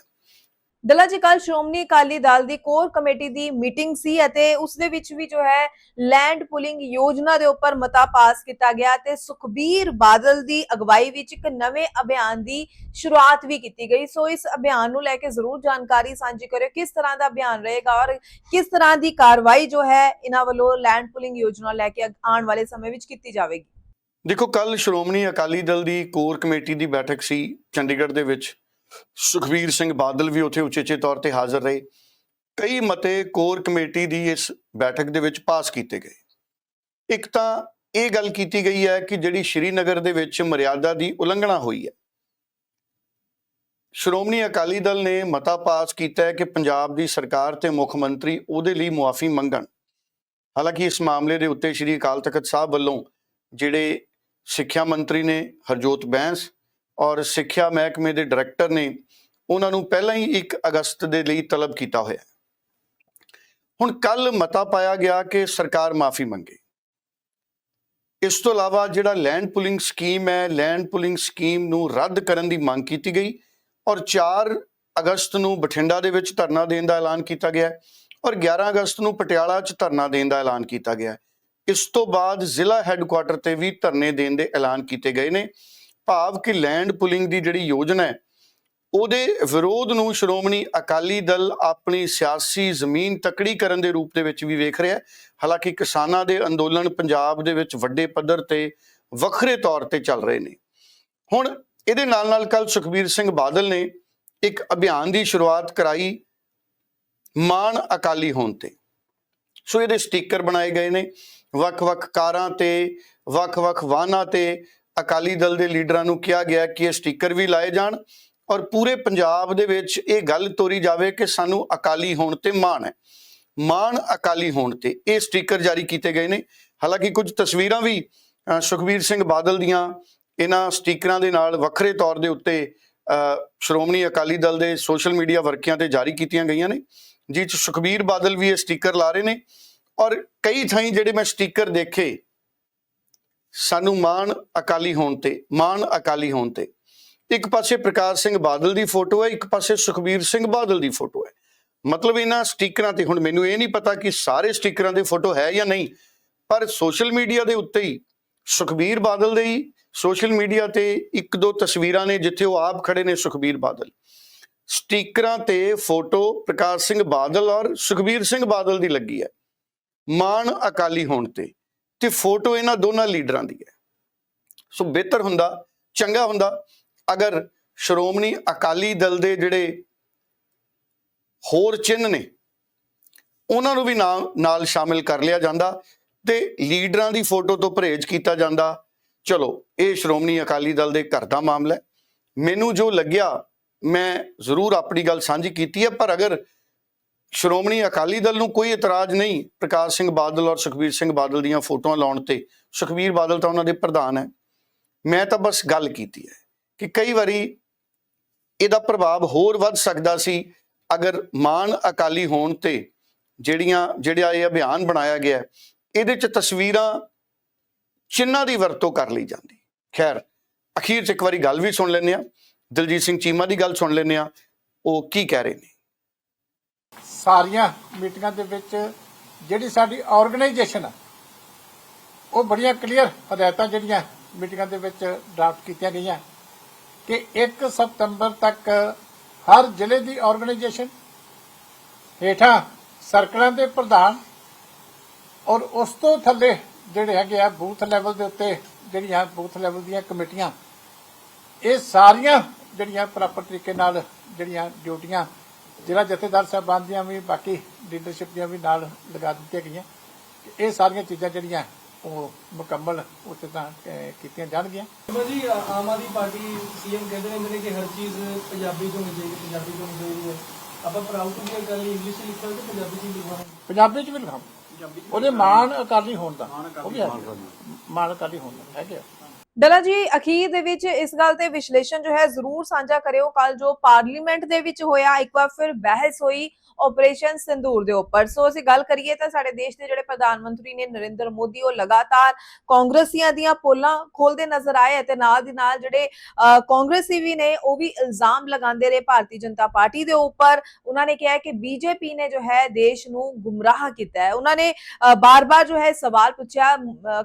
ਦਲਾ ਜੀ ਕੱਲ ਸ਼੍ਰੋਮਣੀ ਅਕਾਲੀ ਦਲ ਦੀ ਕੋਰ ਕਮੇਟੀ ਦੀ ਮੀਟਿੰਗ ਸੀ ਅਤੇ ਉਸ ਦੇ ਵਿੱਚ ਵੀ ਜੋ ਹੈ ਲੈਂਡ ਪੁਲਿੰਗ ਯੋਜਨਾ ਦੇ ਉੱਪਰ ਮਤਾ ਪਾਸ ਕੀਤਾ ਗਿਆ ਤੇ ਸੁਖਬੀਰ ਬਾਦਲ ਦੀ ਅਗਵਾਈ ਵਿੱਚ ਇੱਕ ਨਵੇਂ ਅਭਿਆਨ ਦੀ ਸ਼ੁਰੂਆਤ ਵੀ ਕੀਤੀ ਗਈ। ਸੋ ਇਸ ਅਭਿਆਨ ਨੂੰ ਲੈ ਕੇ ਜ਼ਰੂਰ ਜਾਣਕਾਰੀ ਸਾਂਝੀ ਕਰਿਓ। ਕਿਸ ਤਰ੍ਹਾਂ ਦਾ ਅਭਿਆਨ ਰਹੇਗਾ ਔਰ ਕਿਸ ਤਰ੍ਹਾਂ ਦੀ ਕਾਰਵਾਈ ਜੋ ਹੈ, ਇਹਨਾਂ ਵੱਲੋਂ ਲੈਂਡ ਪੁਲਿੰਗ ਯੋਜਨਾ ਲੈ ਕੇ ਆਉਣ ਵਾਲੇ ਸਮੇਂ ਵਿੱਚ ਕੀਤੀ ਜਾਵੇਗੀ? ਦੇਖੋ ਕੱਲ ਸ਼੍ਰੋਮਣੀ ਅਕਾਲੀ ਦਲ ਦੀ ਕੋਰ ਕਮੇਟੀ ਦੀ ਬੈਠਕ ਸੀ ਚੰਡੀਗੜ੍ਹ ਦੇ ਵਿੱਚ। ਸੁਖਬੀਰ ਸਿੰਘ ਬਾਦਲ ਵੀ ਉੱਥੇ ਉਚੇਚੇ ਤੌਰ ਤੇ ਹਾਜ਼ਰ ਰਹੇ। ਕਈ ਮਤੇ ਕੋਰ ਕਮੇਟੀ ਦੀ ਇਸ ਬੈਠਕ ਦੇ ਵਿੱਚ ਪਾਸ ਕੀਤੇ ਗਏ। ਇੱਕ ਤਾਂ ਇਹ ਗੱਲ ਕੀਤੀ ਗਈ ਹੈ ਕਿ ਜਿਹੜੀ ਸ਼੍ਰੀਨਗਰ ਦੇ ਵਿੱਚ ਮਰਿਆਦਾ ਦੀ ਉਲੰਘਣਾ ਹੋਈ ਹੈ। ਸ਼੍ਰੋਮਣੀ ਅਕਾਲੀ ਦਲ ਨੇ ਮਤਾ ਪਾਸ ਕੀਤਾ ਹੈ ਕਿ ਪੰਜਾਬ ਦੀ ਸਰਕਾਰ ਤੇ ਮੁੱਖ ਮੰਤਰੀ ਉਹਦੇ ਲਈ ਮੁਆਫੀ ਮੰਗਣ। ਹਾਲਾਂਕਿ ਇਸ ਮਾਮਲੇ ਦੇ ਉੱਤੇ ਸ਼੍ਰੀ ਅਕਾਲ ਤਖਤ ਸਾਹਿਬ ਵੱਲੋਂ ਜਿਹੜੇ ਸਿੱਖਿਆ ਮੰਤਰੀ ਨੇ ਹਰਜੋਤ ਬੈਂਸ ਔਰ ਸਿੱਖਿਆ ਮਹਿਕਮੇ ਦੇ ਡਾਇਰੈਕਟਰ ਨੇ ਉਹਨਾਂ ਨੂੰ ਪਹਿਲਾਂ ਹੀ 1 ਅਗਸਤ ਦੇ ਲਈ ਤਲਬ ਕੀਤਾ ਹੋਇਆ ਹੁਣ ਕੱਲ ਮਤਾ ਪਾਇਆ ਗਿਆ ਕਿ ਸਰਕਾਰ ਮਾਫੀ ਮੰਗੇ। ਇਸ ਤੋਂ ਇਲਾਵਾ ਜਿਹੜਾ ਲੈਂਡ ਪੁਲਿੰਗ ਸਕੀਮ ਹੈ ਲੈਂਡ ਪੁਲਿੰਗ ਸਕੀਮ ਨੂੰ ਰੱਦ ਕਰਨ ਦੀ ਮੰਗ ਕੀਤੀ ਗਈ ਔਰ 4 ਅਗਸਤ ਨੂੰ ਬਠਿੰਡਾ ਦੇ ਵਿੱਚ ਧਰਨਾ ਦੇਣ ਦਾ ਐਲਾਨ ਕੀਤਾ ਗਿਆ ਔਰ 11 ਅਗਸਤ ਨੂੰ ਪਟਿਆਲਾ 'ਚ ਧਰਨਾ ਦੇਣ ਦਾ ਐਲਾਨ ਕੀਤਾ ਗਿਆ ਇਸ ਤੋਂ ਬਾਅਦ ਜ਼ਿਲ੍ਹਾ ਹੈੱਡਕੁਆਟਰ ਤੇ ਵੀ ਧਰਨੇ ਦੇਣ ਦੇ ਐਲਾਨ ਕੀਤੇ ਗਏ ਨੇ ਭਾਵ ਕਿ ਲੈਂਡ ਪੁਲਿੰਗ ਦੀ ਜਿਹੜੀ ਯੋਜਨਾ ਹੈ, ਉਹਦੇ ਵਿਰੋਧ ਨੂੰ ਸ਼੍ਰੋਮਣੀ ਅਕਾਲੀ ਦਲ ਆਪਣੀ ਸਿਆਸੀ ਜ਼ਮੀਨ ਤਕੜੀ ਕਰਨ ਦੇ ਰੂਪ ਦੇ ਵਿੱਚ ਵੀ ਵੇਖ ਰਿਹਾ ਹੈ। ਹਾਲਾਂਕਿ ਕਿਸਾਨਾਂ ਦੇ ਅੰਦੋਲਨ ਪੰਜਾਬ ਦੇ ਵਿੱਚ ਵੱਡੇ ਪੱਧਰ ਤੇ ਵੱਖਰੇ ਤੌਰ ਤੇ ਚੱਲ ਰਹੇ ਨੇ। ਹੁਣ ਇਹਦੇ ਨਾਲ ਨਾਲ ਕੱਲ ਸੁਖਬੀਰ ਸਿੰਘ ਬਾਦਲ ਨੇ ਇੱਕ ਅਭਿਆਨ ਦੀ ਸ਼ੁਰੂਆਤ ਕਰਾਈ ਮਾਣ ਅਕਾਲੀ ਹੋਣ ਤੇ। ਸੋ ਇਹਦੇ ਸਟicker ਬਣਾਏ ਗਏ ਨੇ। ਵੱਖ-ਵੱਖ ਕਾਰਾਂ ਤੇ, ਵੱਖ-ਵੱਖ ਵਾਹਨਾਂ ਤੇ ਅਕਾਲੀ ਦਲ ਦੇ ਲੀਡਰਾਂ ਨੂੰ ਕਿਹਾ ਗਿਆ ਕਿ ਇਹ ਸਟicker ਵੀ ਲਾਏ ਜਾਣ ਔਰ ਪੂਰੇ ਪੰਜਾਬ ਦੇ ਵਿੱਚ ਇਹ ਗੱਲ ਤੋਰੀ ਜਾਵੇ ਕਿ ਸਾਨੂੰ ਅਕਾਲੀ ਹੋਣ ਤੇ ਮਾਣ ਹੈ। ਮਾਣ ਅਕਾਲੀ ਹੋਣ ਤੇ ਇਹ ਸਟicker ਜਾਰੀ ਕੀਤੇ ਗਏ ਨੇ। ਹਾਲਾਂਕਿ ਕੁਝ ਤਸਵੀਰਾਂ ਵੀ ਸੁਖਬੀਰ ਸਿੰਘ ਬਾਦਲ ਦੀਆਂ ਇਹਨਾਂ ਸਟickਰਾਂ ਦੇ ਨਾਲ ਵੱਖਰੇ ਤੌਰ ਦੇ ਉੱਤੇ ਸ਼੍ਰੋਮਣੀ ਅਕਾਲੀ ਦਲ ਦੇ ਸੋਸ਼ਲ ਮੀਡੀਆ ਵਰਕਿਆਂ ਤੇ ਜਾਰੀ ਕੀਤੀਆਂ ਗਈਆਂ ਨੇ। ਜਿਸ 'ਚ ਸੁਖਬੀਰ ਬਾਦਲ ਵੀ ਇਹ ਸਟicker ਲਾ ਰਹੇ ਨੇ ਔਰ ਕਈ ਥਾਈਂ ਜਿਹੜੇ ਮੈਂ ਸਟicker ਦੇਖੇ ਸਾਨੂੰ ਮਾਣ ਅਕਾਲੀ ਹੋਣ ਤੇ, ਮਾਣ ਅਕਾਲੀ ਹੋਣ ਤੇ। ਇੱਕ ਪਾਸੇ ਪ੍ਰਕਾਸ਼ ਸਿੰਘ ਬਾਦਲ ਦੀ ਫੋਟੋ ਹੈ, ਇੱਕ ਪਾਸੇ ਸੁਖਬੀਰ ਸਿੰਘ ਬਾਦਲ ਦੀ ਫੋਟੋ ਹੈ। ਮਤਲਬ ਇਹਨਾਂ ਸਟickਰਾਂ ਤੇ, ਹੁਣ ਮੈਨੂੰ ਇਹ ਨਹੀਂ ਪਤਾ ਕਿ ਸਾਰੇ ਸਟickਰਾਂ ਦੇ ਫੋਟੋ ਹੈ ਜਾਂ ਨਹੀਂ, ਪਰ ਸੋਸ਼ਲ ਮੀਡੀਆ ਦੇ ਉੱਤੇ ਹੀ, ਸੁਖਬੀਰ ਬਾਦਲ ਦੇ ਹੀ, ਸੋਸ਼ਲ ਮੀਡੀਆ ਤੇ ਇੱਕ ਦੋ ਤਸਵੀਰਾਂ ਨੇ ਜਿੱਥੇ ਉਹ ਆਪ ਖੜੇ ਨੇ ਸੁਖਬੀਰ ਬਾਦਲ। ਸਟickਰਾਂ ਤੇ ਫੋਟੋ ਪ੍ਰਕਾਸ਼ ਸਿੰਘ ਬਾਦਲ ਔਰ ਸੁਖਬੀਰ ਸਿੰਘ ਬਾਦਲ ਦੀ ਲੱਗੀ ਹੈ। ਮਾਣ ਅਕਾਲੀ ਹੋਣ ਤੇ। ਤੇ ਫੋਟੋ ਇਹਨਾਂ ਦੋਨਾਂ ਲੀਡਰਾਂ ਦੀ ਹੈ। ਸੋ ਬਿਹਤਰ ਹੁੰਦਾ, ਚੰਗਾ ਹੁੰਦਾ। ਅਗਰ ਸ਼੍ਰੋਮਣੀ ਅਕਾਲੀ ਦਲ ਦੇ ਜਿਹੜੇ ਹੋਰ ਚਿੰਨ੍ਹ ਨੇ, ਉਹਨਾਂ ਨੂੰ ਵੀ ਨਾਲ ਨਾਲ ਸ਼ਾਮਿਲ ਕਰ ਲਿਆ ਜਾਂਦਾ ਤੇ ਲੀਡਰਾਂ ਦੀ ਫੋਟੋ ਤੋਂ ਪਰਹੇਜ਼ ਕੀਤਾ ਜਾਂਦਾ। ਚਲੋ, ਇਹ ਸ਼੍ਰੋਮਣੀ ਅਕਾਲੀ ਦਲ ਦੇ ਘਰ ਦਾ ਮਾਮਲਾ ਹੈ। ਮੈਨੂੰ ਜੋ ਲੱਗਿਆ, ਮੈਂ ਜ਼ਰੂਰ ਆਪਣੀ ਗੱਲ ਸਾਂਝੀ ਕੀਤੀ ਹੈ, ਪਰ ਅਗਰ ਸ਼੍ਰੋਮਣੀ ਅਕਾਲੀ ਦਲ ਨੂੰ ਕੋਈ ਇਤਰਾਜ਼ ਨਹੀਂ। ਪ੍ਰਕਾਸ਼ ਸਿੰਘ ਬਾਦਲ ਔਰ ਸੁਖਬੀਰ ਸਿੰਘ ਬਾਦਲ ਦੀਆਂ ਫੋਟੋਆਂ ਲਾਉਣ ਤੇ ਸੁਖਬੀਰ ਬਾਦਲ ਤਾਂ ਉਹਨਾਂ ਦੇ ਪ੍ਰਧਾਨ ਹੈ। ਮੈਂ ਤਾਂ ਬਸ ਗੱਲ ਕੀਤੀ ਹੈ ਕਿ ਕਈ ਵਾਰੀ ਇਹਦਾ ਪ੍ਰਭਾਵ ਹੋਰ ਵੱਧ ਸਕਦਾ ਸੀ। ਅਗਰ ਮਾਨ ਅਕਾਲੀ ਹੋਣ ਤੇ ਜਿਹੜੀਆਂ, ਜਿਹੜਾ ਇਹ ਅਭਿਆਨ ਬਣਾਇਆ ਗਿਆ, ਇਹਦੇ ਚ ਤਸਵੀਰਾਂ ਚਿੰਨਾਂ ਦੀ ਵਰਤੋਂ ਕਰ ਲਈ ਜਾਂਦੀ। ਖੈਰ, ਅਖੀਰ ਚ ਇੱਕ ਵਾਰੀ ਗੱਲ ਵੀ ਸੁਣ ਲੈਂਦੇ ਆ ਦਲਜੀਤ ਸਿੰਘ ਚੀਮਾ ਦੀ ਗੱਲ ਸੁਣ ਲੈਂਦੇ ਆ ਉਹ ਕੀ ਕਹਿ ਰਹੇ ਨੇ? ਸਾਰੀਆਂ ਮੀਟਿੰਗਾਂ ਦੇ ਵਿੱਚ ਜਿਹੜੀ ਸਾਡੀ ਆਰਗੇਨਾਈਜੇਸ਼ਨ ਆ, ਉਹ ਬੜੀਆਂ ਕਲੀਅਰ ਹਦਾਇਤਾਂ ਜਿਹੜੀਆਂ ਮੀਟਿੰਗਾਂ ਦੇ ਵਿੱਚ ਡਰਾਫਟ ਕੀਤੀਆਂ ਗਈਆਂ ਕਿ 1 ਸਤੰਬਰ ਤੱਕ ਹਰ ਜ਼ਿਲ੍ਹੇ ਦੀ ਆਰਗੇਨਾਈਜੇਸ਼ਨ ਹੇਠਾਂ ਸਰਕਲਾਂ ਦੇ ਪ੍ਰਧਾਨ ਔਰ ਉਸ ਤੋਂ ਥੱਲੇ ਜਿਹੜੇ ਹੈਗੇ ਆ ਬੂਥ ਲੈਵਲ ਦੇ ਉੱਤੇ ਜਿਹੜੀਆਂ ਬੂਥ ਲੈਵਲ ਦੀਆਂ ਕਮੇਟੀਆਂ, ਇਹ ਸਾਰੀਆਂ ਜਿਹੜੀਆਂ ਪ੍ਰੋਪਰ ਤਰੀਕੇ ਨਾਲ ਜਿਹੜੀਆਂ ਡਿਊਟੀਆਂ ਜ਼ਿਲ੍ਹਾ ਜਥੇਦਾਰ ਸਾਹਿਬਾਨ ਦੀਆਂ ਵੀ ਬਾਕੀ ਲੀਡਰਸ਼ਿਪ ਦੀਆਂ ਵੀ ਨਾਲ ਲਗਾ ਦਿੱਤੀਆਂ ਗਈਆਂ। ਇਹ ਸਾਰੀਆਂ ਚੀਜ਼ਾਂ ਜਿਹੜੀਆਂ ਉਹ ਮੁਕੰਮਲ ਉੱਤੇ ਤਾਂ ਕੀਤੀਆਂ ਜਾਣਗੀਆਂ। ਜੀ ਆਮ ਆਦਮੀ ਪਾਰਟੀ ਸੀਐਮ ਕਹਿੰਦੇ ਰਹਿੰਦੇ ਨੇ ਕਿ ਹਰ ਚੀਜ਼ ਪੰਜਾਬੀ ਚ ਹੋਣੀ ਚਾਹੀਦੀ ਪੰਜਾਬੀ ਚ ਹੋਣੀ ਚਾਹੀਦੀ ਹੈ ਆਪਾਂ ਪ੍ਰਾਊਡ ਟੂ ਬੀ ਗੱਲ ਇੰਗਲਿਸ਼ ਲਿਖਾਂ ਤੇ ਪੰਜਾਬੀ ਚ ਹੀ ਲਿਖਾਂ ਪੰਜਾਬੀ ਚ ਵੀ ਲਿਖਾਂ ਉਹਦੇ ਮਾਣ ਅਕਾਲੀ ਹੋਣ ਦਾ। ਉਹ ਵੀ ਹੈ ਮਾਣ ਅਕਾਲੀ ਹੋਣ ਦਾ। ਹੈਗੇ ਆ। ਡਲਾ ਜੀ, ਅਖੀਰ ਦੇ ਵਿੱਚ ਇਸ ਗੱਲ ਤੇ ਵਿਸ਼ਲੇਸ਼ਣ ਜੋ ਹੈ ਜ਼ਰੂਰ ਸਾਂਝਾ ਕਰਿਓ। ਕੱਲ ਜੋ ਪਾਰਲੀਮੈਂਟ ਦੇ ਵਿੱਚ ਹੋਇਆ, ਇੱਕ ਵਾਰ ਫਿਰ ਬਹਿਸ ਹੋਈ। ਆਪਰੇਸ਼ਨ ਸਿੰਦੂਰ ਦੇ ਉੱਪਰ। ਸੋ ਅਸੀਂ ਗੱਲ ਕਰੀਏ ਤਾਂ ਸਾਡੇ ਦੇਸ਼ ਦੇ ਜਿਹੜੇ ਪ੍ਰਧਾਨ ਮੰਤਰੀ ਨੇ ਨਰਿੰਦਰ ਮੋਦੀ, ਉਹ ਲਗਾਤਾਰ ਕਾਂਗਰਸੀਆਂ ਦੀਆਂ ਪੋਲਾਂ ਖੋਲਦੇ ਨਜ਼ਰ ਆਏ ਅਤੇ ਨਾਲ ਦੀ ਨਾਲ ਜਿਹੜੇ ਕਾਂਗਰਸੀ ਵੀ ਨੇ, ਉਹ ਵੀ ਇਲਜ਼ਾਮ ਲਗਾਉਂਦੇ ਰਹੇ ਭਾਰਤੀ ਜਨਤਾ ਪਾਰਟੀ ਦੇ ਉੱਪਰ। ਉਹਨਾਂ ਨੇ ਕਿਹਾ ਹੈ ਕਿ ਬੀਜੇਪੀ ਨੇ ਜੋ ਹੈ ਦੇਸ਼ ਨੂੰ ਗੁੰਮਰਾਹ ਕੀਤਾ ਹੈ। ਉਹਨਾਂ ਨੇ ਬਾਰ-ਬਾਰ ਜੋ ਹੈ ਸਵਾਲ ਪੁੱਛਿਆ।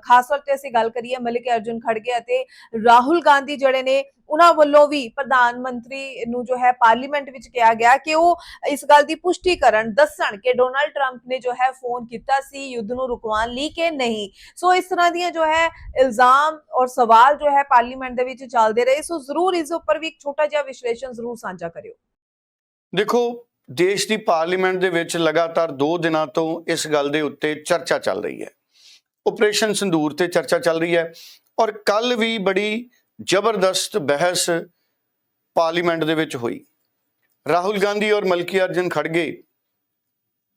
ਖਾਸ ਤੌਰ ਤੇ ਅਸੀਂ ਗੱਲ ਕਰੀਏ ਮਲਿਕ ਅਰਜੁਨ ਖੜਗੇ ਅਤੇ ਰਾਹੁਲ ਗਾਂਧੀ ਜਿਹੜੇ ਨੇ ਉਹਨਾਂ ਵੱਲੋਂ ਵੀ ਪ੍ਰਧਾਨ ਮੰਤਰੀ ਨੂੰ ਜੋ ਹੈ ਪਾਰਲੀਮੈਂਟ ਵਿੱਚ ਕਿਹਾ ਗਿਆ ਕਿ ਉਹ ਇਸ ਗੱਲ ਦੀ ਪੁਸ਼ਟੀ ਕਰਨ, ਦੱਸਣ ਕਿ ਡੋਨਾਲਡ ਟਰੰਪ ਨੇ ਜੋ ਹੈ ਫੋਨ ਕੀਤਾ ਸੀ, ਯੁੱਧ ਨੂੰ ਰੁਕਵਾਉਣ ਲਈ ਕਿ ਨਹੀਂ। ਸੋ ਇਸ ਤਰ੍ਹਾਂ ਦੀਆਂ ਜੋ ਹੈ ਇਲਜ਼ਾਮ ਔਰ ਸਵਾਲ ਜੋ ਹੈ ਪਾਰਲੀਮੈਂਟ ਦੇ ਵਿੱਚ ਚੱਲਦੇ ਰਹੇ। ਸੋ ਜ਼ਰੂਰ ਇਸ ਉੱਪਰ ਵੀ ਇੱਕ ਛੋਟਾ ਜਿਹਾ ਵਿਸ਼ਲੇਸ਼ਣ ਜ਼ਰੂਰ ਸਾਂਝਾ ਕਰਿਓ। ਦੇਖੋ, ਦੇਸ਼ ਦੀ ਪਾਰਲੀਮੈਂਟ ਦੇ ਵਿੱਚ ਲਗਾਤਾਰ 2 ਦਿਨਾਂ ਤੋਂ ਇਸ ਗੱਲ ਦੇ ਉੱਤੇ ਚਰਚਾ ਚੱਲ ਰਹੀ ਹੈ। ਆਪਰੇਸ਼ਨ ਸੰਦੂਰ ਤੇ ਚਰਚਾ ਚੱਲ ਰਹੀ ਹੈ ਔਰ ਕੱਲ ਵੀ ਬੜੀ ਜ਼ਬਰਦਸਤ ਬਹਿਸ ਪਾਰਲੀਮੈਂਟ ਦੇ ਵਿੱਚ ਹੋਈ। ਰਾਹੁਲ ਗਾਂਧੀ ਔਰ ਮਲਕੀ ਅਰਜਨ ਖੜਗੇ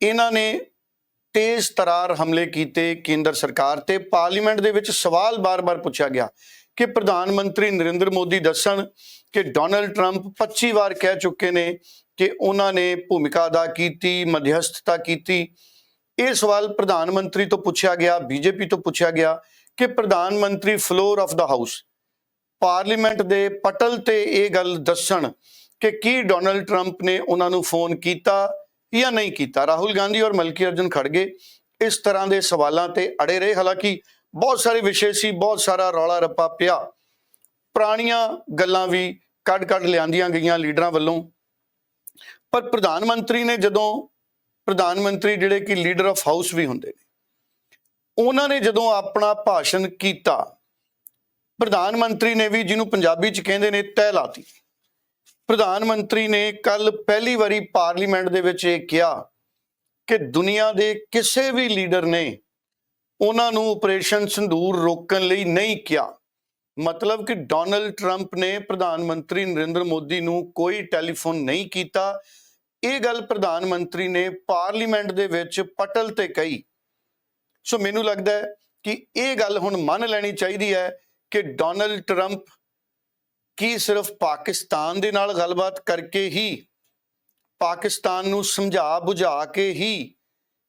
ਇਹਨਾਂ ਨੇ ਤੇਜ਼ ਤਰਾਰ ਹਮਲੇ ਕੀਤੇ ਕੇਂਦਰ ਸਰਕਾਰ ਤੇ। ਪਾਰਲੀਮੈਂਟ ਦੇ ਵਿੱਚ ਸਵਾਲ ਬਾਰ-ਬਾਰ ਪੁੱਛਿਆ ਗਿਆ ਕਿ ਪ੍ਰਧਾਨ ਮੰਤਰੀ ਨਰਿੰਦਰ ਮੋਦੀ ਦੱਸਣ ਕਿ ਡੋਨਲਡ ਟਰੰਪ 25 ਵਾਰ ਕਹਿ ਚੁੱਕੇ ਨੇ ਕਿ ਉਹਨਾਂ ਨੇ ਭੂਮਿਕਾ ਅਦਾ ਕੀਤੀ ਮਧਿਅਸਥਤਾ ਕੀਤੀ। ਇਹ ਸਵਾਲ ਪ੍ਰਧਾਨ ਮੰਤਰੀ ਤੋਂ ਪੁੱਛਿਆ ਗਿਆ, ਬੀਜੇਪੀ ਤੋਂ ਪੁੱਛਿਆ ਗਿਆ ਕਿ ਪ੍ਰਧਾਨ ਮੰਤਰੀ ਫਲੋਰ ਆਫ ਦਾ ਹਾਊਸ ਪਾਰਲੀਮੈਂਟ ਦੇ ਪਟਲ ਤੇ ਇਹ ਗੱਲ ਦੱਸਣ ਕਿ ਕੀ ਡੋਨਲਡ ਟਰੰਪ ਨੇ ਉਹਨਾਂ ਨੂੰ ਫੋਨ ਕੀਤਾ ਜਾਂ ਨਹੀਂ ਕੀਤਾ। ਰਾਹੁਲ ਗਾਂਧੀ ਔਰ ਮਲਕੀ ਅਰਜੁਨ ਖੜਗੇ ਇਸ ਤਰ੍ਹਾਂ ਦੇ ਸਵਾਲਾਂ ਤੇ ਅੜੇ ਰਹੇ। ਹਾਲਾਂਕਿ ਬਹੁਤ ਸਾਰੇ ਵਿਸ਼ੇ ਸੀ, ਬਹੁਤ ਸਾਰਾ ਰੌਲਾ ਰੱਪਾ ਪਿਆ। ਪੁਰਾਣੀਆਂ ਗੱਲਾਂ ਵੀ ਕੱਢ-ਕੱਢ ਲਿਆਂਦੀਆਂ ਗਈਆਂ ਲੀਡਰਾਂ ਵੱਲੋਂ। ਪਰ ਪ੍ਰਧਾਨ ਮੰਤਰੀ ਨੇ ਜਦੋਂ ਪ੍ਰਧਾਨ ਮੰਤਰੀ ਜਿਹੜੇ ਕਿ ਲੀਡਰ ਆਫ ਹਾਊਸ ਵੀ ਹੁੰਦੇ ਨੇ, ਉਹਨਾਂ ਨੇ ਜਦੋਂ ਆਪਣਾ ਭਾਸ਼ਣ ਕੀਤਾ ਪ੍ਰਧਾਨ ਮੰਤਰੀ ਨੇ ਵੀ ਜਿਹਨੂੰ ਪੰਜਾਬੀ ਚ ਕਹਿੰਦੇ ਨੇ ਤਹਿ ਲਾਤੀ। ਪ੍ਰਧਾਨ ਮੰਤਰੀ ਨੇ ਕੱਲ ਪਹਿਲੀ ਵਾਰੀ ਪਾਰਲੀਮੈਂਟ ਦੇ ਵਿੱਚ ਇਹ ਕਿਹਾ ਕਿ ਦੁਨੀਆ ਦੇ ਕਿਸੇ ਵੀ ਲੀਡਰ ਨੇ ਉਹਨਾਂ ਨੂੰ ਆਪਰੇਸ਼ਨ ਸੰਦੂਰ ਰੋਕਣ ਲਈ ਨਹੀਂ ਕਿਹਾ। ਮਤਲਬ ਕਿ ਡੋਨਲਡ ਟਰੰਪ ਨੇ ਪ੍ਰਧਾਨ ਮੰਤਰੀ ਨਰਿੰਦਰ ਮੋਦੀ ਨੂੰ ਕੋਈ ਟੈਲੀਫੋਨ ਨਹੀਂ ਕੀਤਾ। ਇਹ ਗੱਲ ਪ੍ਰਧਾਨ ਮੰਤਰੀ ਨੇ ਪਾਰਲੀਮੈਂਟ ਦੇ ਵਿੱਚ ਪਟਲ ਤੇ ਕਹੀ। ਸੋ ਮੈਨੂੰ ਲੱਗਦਾ ਹੈ ਕਿ ਇਹ ਗੱਲ ਹੁਣ ਮੰਨ ਲੈਣੀ ਚਾਹੀਦੀ ਹੈ ਕਿ ਡੋਨਲਡ ਟਰੰਪ ਕੀ ਸਿਰਫ ਪਾਕਿਸਤਾਨ ਦੇ ਨਾਲ ਗੱਲਬਾਤ ਕਰਕੇ ਹੀ ਪਾਕਿਸਤਾਨ ਨੂੰ ਸਮਝਾ ਬੁਝਾ ਕੇ ਹੀ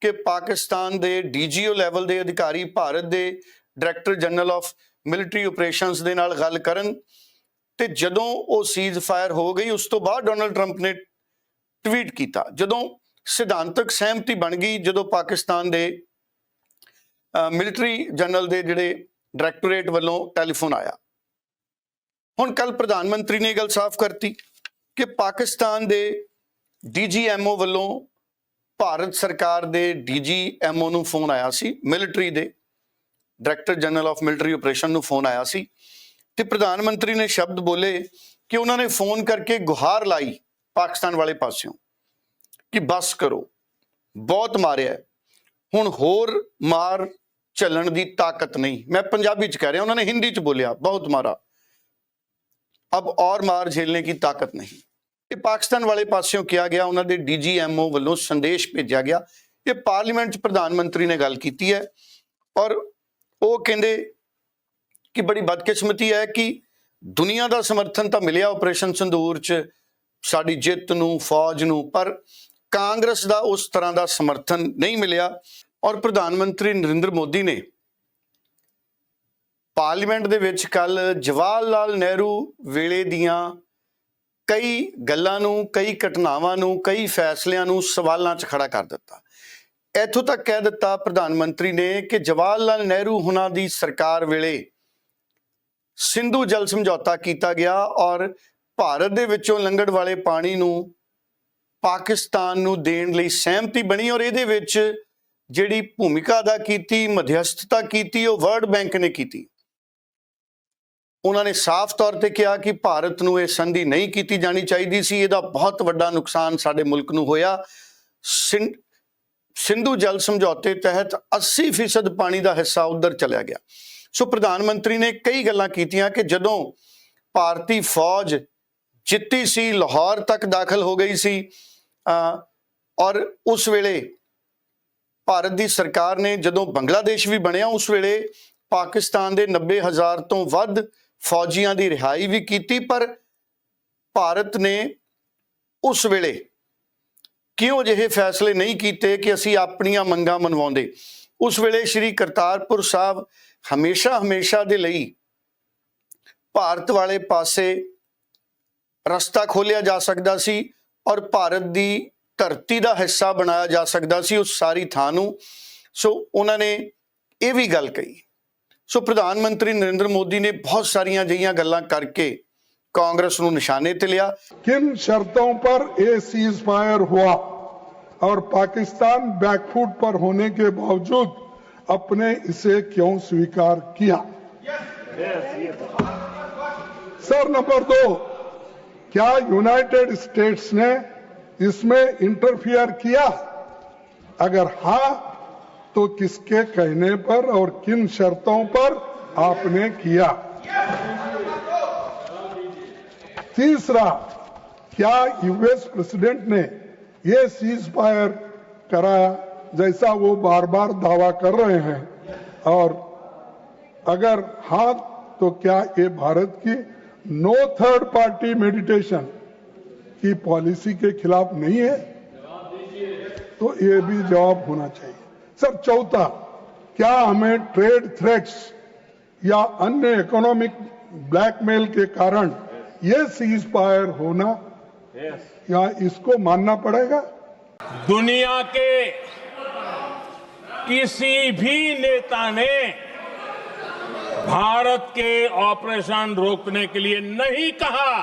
ਕਿ ਪਾਕਿਸਤਾਨ ਦੇ ਡੀਜੀਓ ਲੈਵਲ ਦੇ ਅਧਿਕਾਰੀ ਭਾਰਤ ਦੇ director general of military operations ਦੇ ਨਾਲ ਗੱਲ ਕਰਨ ਤੇ ਜਦੋਂ ਉਹ ਸੀਜ਼ ਫਾਇਰ ਹੋ ਗਈ, ਉਸ ਤੋਂ ਬਾਅਦ ਡੋਨਲਡ ਟਰੰਪ ਨੇ ਟਵੀਟ ਕੀਤਾ। ਜਦੋਂ ਸਿਧਾਂਤਕ ਸਹਿਮਤੀ ਬਣ ਗਈ, ਜਦੋਂ ਪਾਕਿਸਤਾਨ ਦੇ ਮਿਲਟਰੀ ਜਨਰਲ ਦੇ ਜਿਹੜੇ ਡਾਇਰੈਕਟੋਰੇਟ ਵੱਲੋਂ ਟੈਲੀਫੋਨ ਆਇਆ। ਹੁਣ ਕੱਲ ਪ੍ਰਧਾਨ ਮੰਤਰੀ ਨੇ ਇਹ ਗੱਲ ਸਾਫ਼ ਕਰਤੀ ਕਿ ਪਾਕਿਸਤਾਨ ਦੇ ਡੀਜੀਐਮਓ ਵੱਲੋਂ ਭਾਰਤ ਸਰਕਾਰ ਦੇ ਡੀਜੀਐਮਓ ਨੂੰ ਫੋਨ ਆਇਆ ਸੀ, ਮਿਲਟਰੀ ਦੇ। Director general of military operation ਨੂੰ ਫੋਨ ਆਇਆ ਸੀ ਤੇ ਪ੍ਰਧਾਨ ਮੰਤਰੀ ਨੇ ਸ਼ਬਦ ਬੋਲੇ ਕਿ ਉਹਨਾਂ ਨੇ ਫੋਨ ਕਰਕੇ ਗੁਹਾਰ ਲਾਈ ਪਾਕਿਸਤਾਨ ਵਾਲੇ ਪਾਸਿਓਂ ਕਿ ਬਸ ਕਰੋ, ਬਹੁਤ ਮਾਰਿਆ। ਹੁਣ ਹੋਰ ਮਾਰ ਚੱਲਣ ਦੀ ਤਾਕਤ ਨਹੀਂ। ਮੈਂ ਪੰਜਾਬੀ ਚ ਕਹਿ ਰਿਹਾ, ਉਹਨਾਂ ਨੇ ਹਿੰਦੀ ਚ ਬੋਲਿਆ, ਬਹੁਤ ਮਾਰਾ ਅਬ ਔਰ ਮਾਰ ਝੇਲने की ਤਾਕਤ ਨਹੀਂ। ਇਹ ਪਾਕਿਸਤਾਨ ਵਾਲੇ ਪਾਸਿਓਂ ਕਿਹਾ ਗਿਆ, ਉਹਨਾਂ ਦੇ ਡੀਜੀਐਮਓ ਵੱਲੋਂ ਸੰਦੇਸ਼ ਭੇਜਿਆ ਗਿਆ। ਇਹ ਪਾਰਲੀਮੈਂਟ ਚ ਪ੍ਰਧਾਨ ਮੰਤਰੀ ਨੇ ਗੱਲ ਕੀਤੀ ਹੈ ਔਰ ਉਹ ਕਹਿੰਦੇ ਕਿ ਬੜੀ ਬਦਕਿਸਮਤੀ ਹੈ ਕਿ ਦੁਨੀਆ ਦਾ ਸਮਰਥਨ ਤਾਂ ਮਿਲਿਆ ਆਪਰੇਸ਼ਨ ਸੰਦੂਰ ਚ, ਸਾਡੀ ਜਿੱਤ ਨੂੰ, ਫੌਜ ਨੂੰ, ਪਰ ਕਾਂਗਰਸ ਦਾ ਉਸ ਤਰ੍ਹਾਂ ਦਾ ਸਮਰਥਨ ਨਹੀਂ ਮਿਲਿਆ। ਔਰ ਪ੍ਰਧਾਨ ਮੰਤਰੀ ਨਰਿੰਦਰ ਮੋਦੀ ਨੇ ਪਾਰਲੀਮੈਂਟ ਦੇ ਵਿੱਚ ਕੱਲ ਜਵਾਹਰ ਲਾਲ ਨਹਿਰੂ ਵੇਲੇ ਦੀਆਂ ਕਈ ਗੱਲਾਂ ਨੂੰ, ਕਈ ਘਟਨਾਵਾਂ ਨੂੰ, ਕਈ ਫੈਸਲਿਆਂ ਨੂੰ ਸਵਾਲਾਂ 'ਚ ਖੜਾ ਕਰ ਦਿੱਤਾ। ਇੱਥੋਂ ਤੱਕ ਕਹਿ ਦਿੱਤਾ ਪ੍ਰਧਾਨ ਮੰਤਰੀ ਨੇ ਕਿ ਜਵਾਹਰ ਲਾਲ ਨਹਿਰੂ ਹੁਣਾਂ ਦੀ ਸਰਕਾਰ ਵੇਲੇ ਸਿੰਧੂ ਜਲ ਸਮਝੌਤਾ ਕੀਤਾ ਗਿਆ ਔਰ ਭਾਰਤ ਦੇ ਵਿੱਚੋਂ ਲੰਘਣ ਵਾਲੇ ਪਾਣੀ ਨੂੰ ਪਾਕਿਸਤਾਨ ਨੂੰ ਦੇਣ ਲਈ ਸਹਿਮਤੀ ਬਣੀ ਔਰ ਇਹਦੇ ਵਿੱਚ ਜਿਹੜੀ ਭੂਮਿਕਾ ਅਦਾ ਕੀਤੀ, ਮਧਿਅਸਥਤਾ ਕੀਤੀ, ਉਹ ਵਰਲਡ ਬੈਂਕ ਨੇ ਕੀਤੀ। ਉਹਨਾਂ ਨੇ ਸਾਫ਼ ਤੌਰ ਤੇ ਕਿਹਾ ਕਿ ਭਾਰਤ ਨੂੰ ਇਹ ਸੰਧੀ ਨਹੀਂ ਕੀਤੀ ਜਾਣੀ ਚਾਹੀਦੀ ਸੀ। ਇਹਦਾ ਬਹੁਤ ਵੱਡਾ ਨੁਕਸਾਨ ਸਾਡੇ ਮੁਲਕ ਨੂੰ ਹੋਇਆ। ਸਿੰਧੂ ਜਲ ਸਮਝੌਤੇ ਤਹਿਤ 80% ਪਾਣੀ ਦਾ ਹਿੱਸਾ ਉਧਰ ਚਲਿਆ ਗਿਆ। ਸੋ ਪ੍ਰਧਾਨ ਮੰਤਰੀ ਨੇ ਕਈ ਗੱਲਾਂ ਕੀਤੀਆਂ ਕਿ ਜਦੋਂ ਭਾਰਤੀ ਫੌਜ ਜਿੱਤੀ ਸੀ, ਲਾਹੌਰ ਤੱਕ ਦਾਖਲ ਹੋ ਗਈ ਸੀ ਔਰ ਉਸ ਵੇਲੇ ਭਾਰਤ ਦੀ ਸਰਕਾਰ ਨੇ ਜਦੋਂ ਬੰਗਲਾਦੇਸ਼ ਵੀ ਬਣਿਆ ਉਸ ਵੇਲੇ, ਪਾਕਿਸਤਾਨ ਦੇ 90000 ਤੋਂ ਵੱਧ ਫੌਜੀਆਂ ਦੀ ਰਿਹਾਈ ਵੀ ਕੀਤੀ, ਪਰ ਭਾਰਤ ਨੇ ਉਸ ਵੇਲੇ ਕਿਉਂ ਜਿਹੇ ਫੈਸਲੇ ਨਹੀਂ ਕੀਤੇ ਕਿ ਅਸੀਂ ਆਪਣੀਆਂ ਮੰਗਾਂ ਮਨਵਾਉਂਦੇ? ਉਸ ਵੇਲੇ ਸ੍ਰੀ ਕਰਤਾਰਪੁਰ ਸਾਹਿਬ ਹਮੇਸ਼ਾ ਹਮੇਸ਼ਾ ਦੇ ਲਈ ਭਾਰਤ ਵਾਲੇ ਪਾਸੇ ਰਸਤਾ ਖੋਲਿਆ ਜਾ ਸਕਦਾ ਸੀ ਔਰ ਭਾਰਤ ਦੀ ਧਰਤੀ ਦਾ ਹਿੱਸਾ ਬਣਾਇਆ ਜਾ ਸਕਦਾ ਸੀ ਉਸ ਸਾਰੀ ਥਾਂ ਨੂੰ ਸੋ ਉਹਨਾਂ ਨੇ ਇਹ ਵੀ ਗੱਲ ਕਹੀ ਸੋ ਪ੍ਰਧਾਨ ਮੰਤਰੀ ਨਰਿੰਦਰ ਮੋਦੀ ਨੇ ਬਹੁਤ ਸਾਰੀਆਂ ਜਿਹੀਆਂ ਗੱਲਾਂ ਕਰਕੇ ਕਾਂਗਰਸ ਨੂੰ ਨਿਸ਼ਾਨੇ ਤੇ ਲਿਆ किन शर्तों पर ये सीज फायर हुआ और पाकिस्तान बैकफुट पर होने के बावजूद अपने इसे क्यों स्वीकार किया सर नंबर दो क्या यूनाइटेड स्टेट्स ने इसमें इंटरफियर किया। अगर हाँ तो किसके कहने पर और किन शर्तों पर आपने किया? तीसरा, क्या यूएस प्रेसिडेंट ने यह सीज फायर कराया, जैसा वो बार बार दावा कर रहे हैं? और अगर हाँ तो क्या ये भारत की नो थर्ड पार्टी मेडिटेशन की पॉलिसी के खिलाफ नहीं है तो ये भी जवाब होना चाहिए। सर, चौथा, क्या हमें ट्रेड थ्रेट्स या अन्य इकोनॉमिक ब्लैकमेल के कारण ये सीज फायर होना या इसको मानना पड़ेगा? दुनिया के किसी भी नेता ने भारत के ऑपरेशन रोकने के लिए नहीं कहा।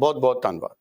ਬਹੁਤ ਬਹੁਤ ਧੰਨਵਾਦ।